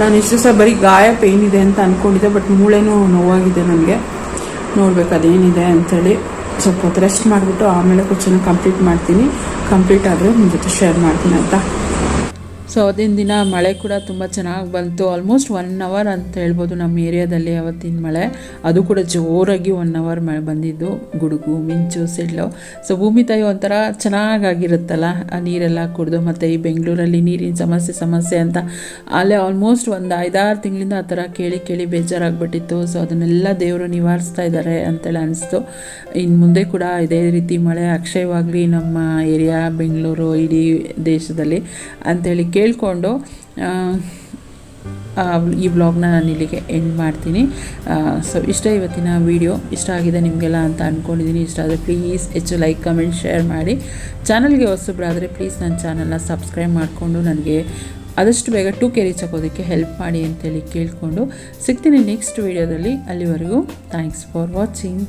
ನಾನು ಇಷ್ಟು ದಿವಸ ಬರೀ ಗಾಯ ಪೇಯ್ನ್ ಇದೆ ಅಂತ ಅಂದ್ಕೊಂಡಿದ್ದೆ ಬಟ್ ಮೂಳೆನೂ ನೋವಾಗಿದೆ ನನಗೆ. ನೋಡ್ಬೇಕು ಅದೇನಿದೆ ಅಂಥೇಳಿ ಸ್ವಲ್ಪ ಹೊತ್ತು ರೆಸ್ಟ್ ಮಾಡಿಬಿಟ್ಟು ಆಮೇಲೆ ಕ್ವಶನ್ ಕಂಪ್ಲೀಟ್ ಮಾಡ್ತೀನಿ. ಕಂಪ್ಲೀಟ್ ಆದರೆ ನಿಮ್ಮ ಜೊತೆ ಶೇರ್ ಮಾಡ್ತೀನಿ ಅಂತ ಸೊ ಅವತ್ತಿನ ದಿನ ಮಳೆ ಕೂಡ ತುಂಬ ಚೆನ್ನಾಗಿ ಬಂತು. ಆಲ್ಮೋಸ್ಟ್ ಒನ್ ಅವರ್ ಅಂತ ಹೇಳ್ಬೋದು ನಮ್ಮ ಏರಿಯಾದಲ್ಲಿ ಅವತ್ತಿನ ಮಳೆ. ಅದು ಕೂಡ ಜೋರಾಗಿ ಒನ್ ಅವರ್ ಮಳೆ ಬಂದಿದ್ದು. ಗುಡುಗು, ಮಿಂಚು, ಸಿಡ್ಲು. ಸೊ ಭೂಮಿ ತಾಯಿ ಒಂಥರ ಚೆನ್ನಾಗಾಗಿರುತ್ತಲ್ಲ, ಆ ನೀರೆಲ್ಲ ಕುಡಿದು ಮತ್ತು ಈ ಬೆಂಗಳೂರಲ್ಲಿ ನೀರಿನ ಸಮಸ್ಯೆ ಸಮಸ್ಯೆ ಅಂತ ಅಲ್ಲೇ ಆಲ್ಮೋಸ್ಟ್ ಒಂದು ಐದಾರು ತಿಂಗಳಿಂದ ಆ ಥರ ಕೇಳಿ ಕೇಳಿ ಬೇಜಾರಾಗ್ಬಿಟ್ಟಿತ್ತು. ಸೊ ಅದನ್ನೆಲ್ಲ ದೇವರು ನಿವಾರಿಸ್ತಾ ಇದ್ದಾರೆ ಅಂತೇಳಿ ಅನಿಸ್ತು. ಇನ್ನು ಮುಂದೆ ಕೂಡ ಇದೇ ರೀತಿ ಮಳೆ ಅಕ್ಷಯವಾಗಲಿ ನಮ್ಮ ಏರಿಯಾ, ಬೆಂಗಳೂರು, ಇಡೀ ದೇಶದಲ್ಲಿ ಅಂತೇಳಿ ಕೇಳಿಕೊಂಡು ಈ ಬ್ಲಾಗ್ನ ನಾನು ಇಲ್ಲಿಗೆ ಎಂಡ್ ಮಾಡ್ತೀನಿ. ಸೊ ಇಷ್ಟ ಇವತ್ತಿನ ವಿಡಿಯೋ ಇಷ್ಟ ಆಗಿದೆ ನಿಮಗೆಲ್ಲ ಅಂತ ಅಂದ್ಕೊಂಡಿದ್ದೀನಿ ಇಷ್ಟ ಆದರೆ ಪ್ಲೀಸ್ ಹೆಚ್ಚು ಲೈಕ್ ಕಮೆಂಟ್ ಶೇರ್ ಮಾಡಿ. ಚಾನಲ್ಗೆ ಹೊಸಬ್ರಾದರೆ ಪ್ಲೀಸ್ ನನ್ನ ಚಾನಲ್ನ ಸಬ್ಸ್ಕ್ರೈಬ್ ಮಾಡಿಕೊಂಡು ನನಗೆ ಆದಷ್ಟು ಬೇಗ ಟೂ ಕೆ ರೀಚ್ ಆಗೋದಕ್ಕೆ ಹೆಲ್ಪ್ ಮಾಡಿ ಅಂತೇಳಿ ಕೇಳಿಕೊಂಡು ಸಿಗ್ತೀನಿ ನೆಕ್ಸ್ಟ್ ವೀಡಿಯೋದಲ್ಲಿ ಅಲ್ಲಿವರೆಗೂ ಥ್ಯಾಂಕ್ಸ್ ಫಾರ್ ವಾಚಿಂಗ್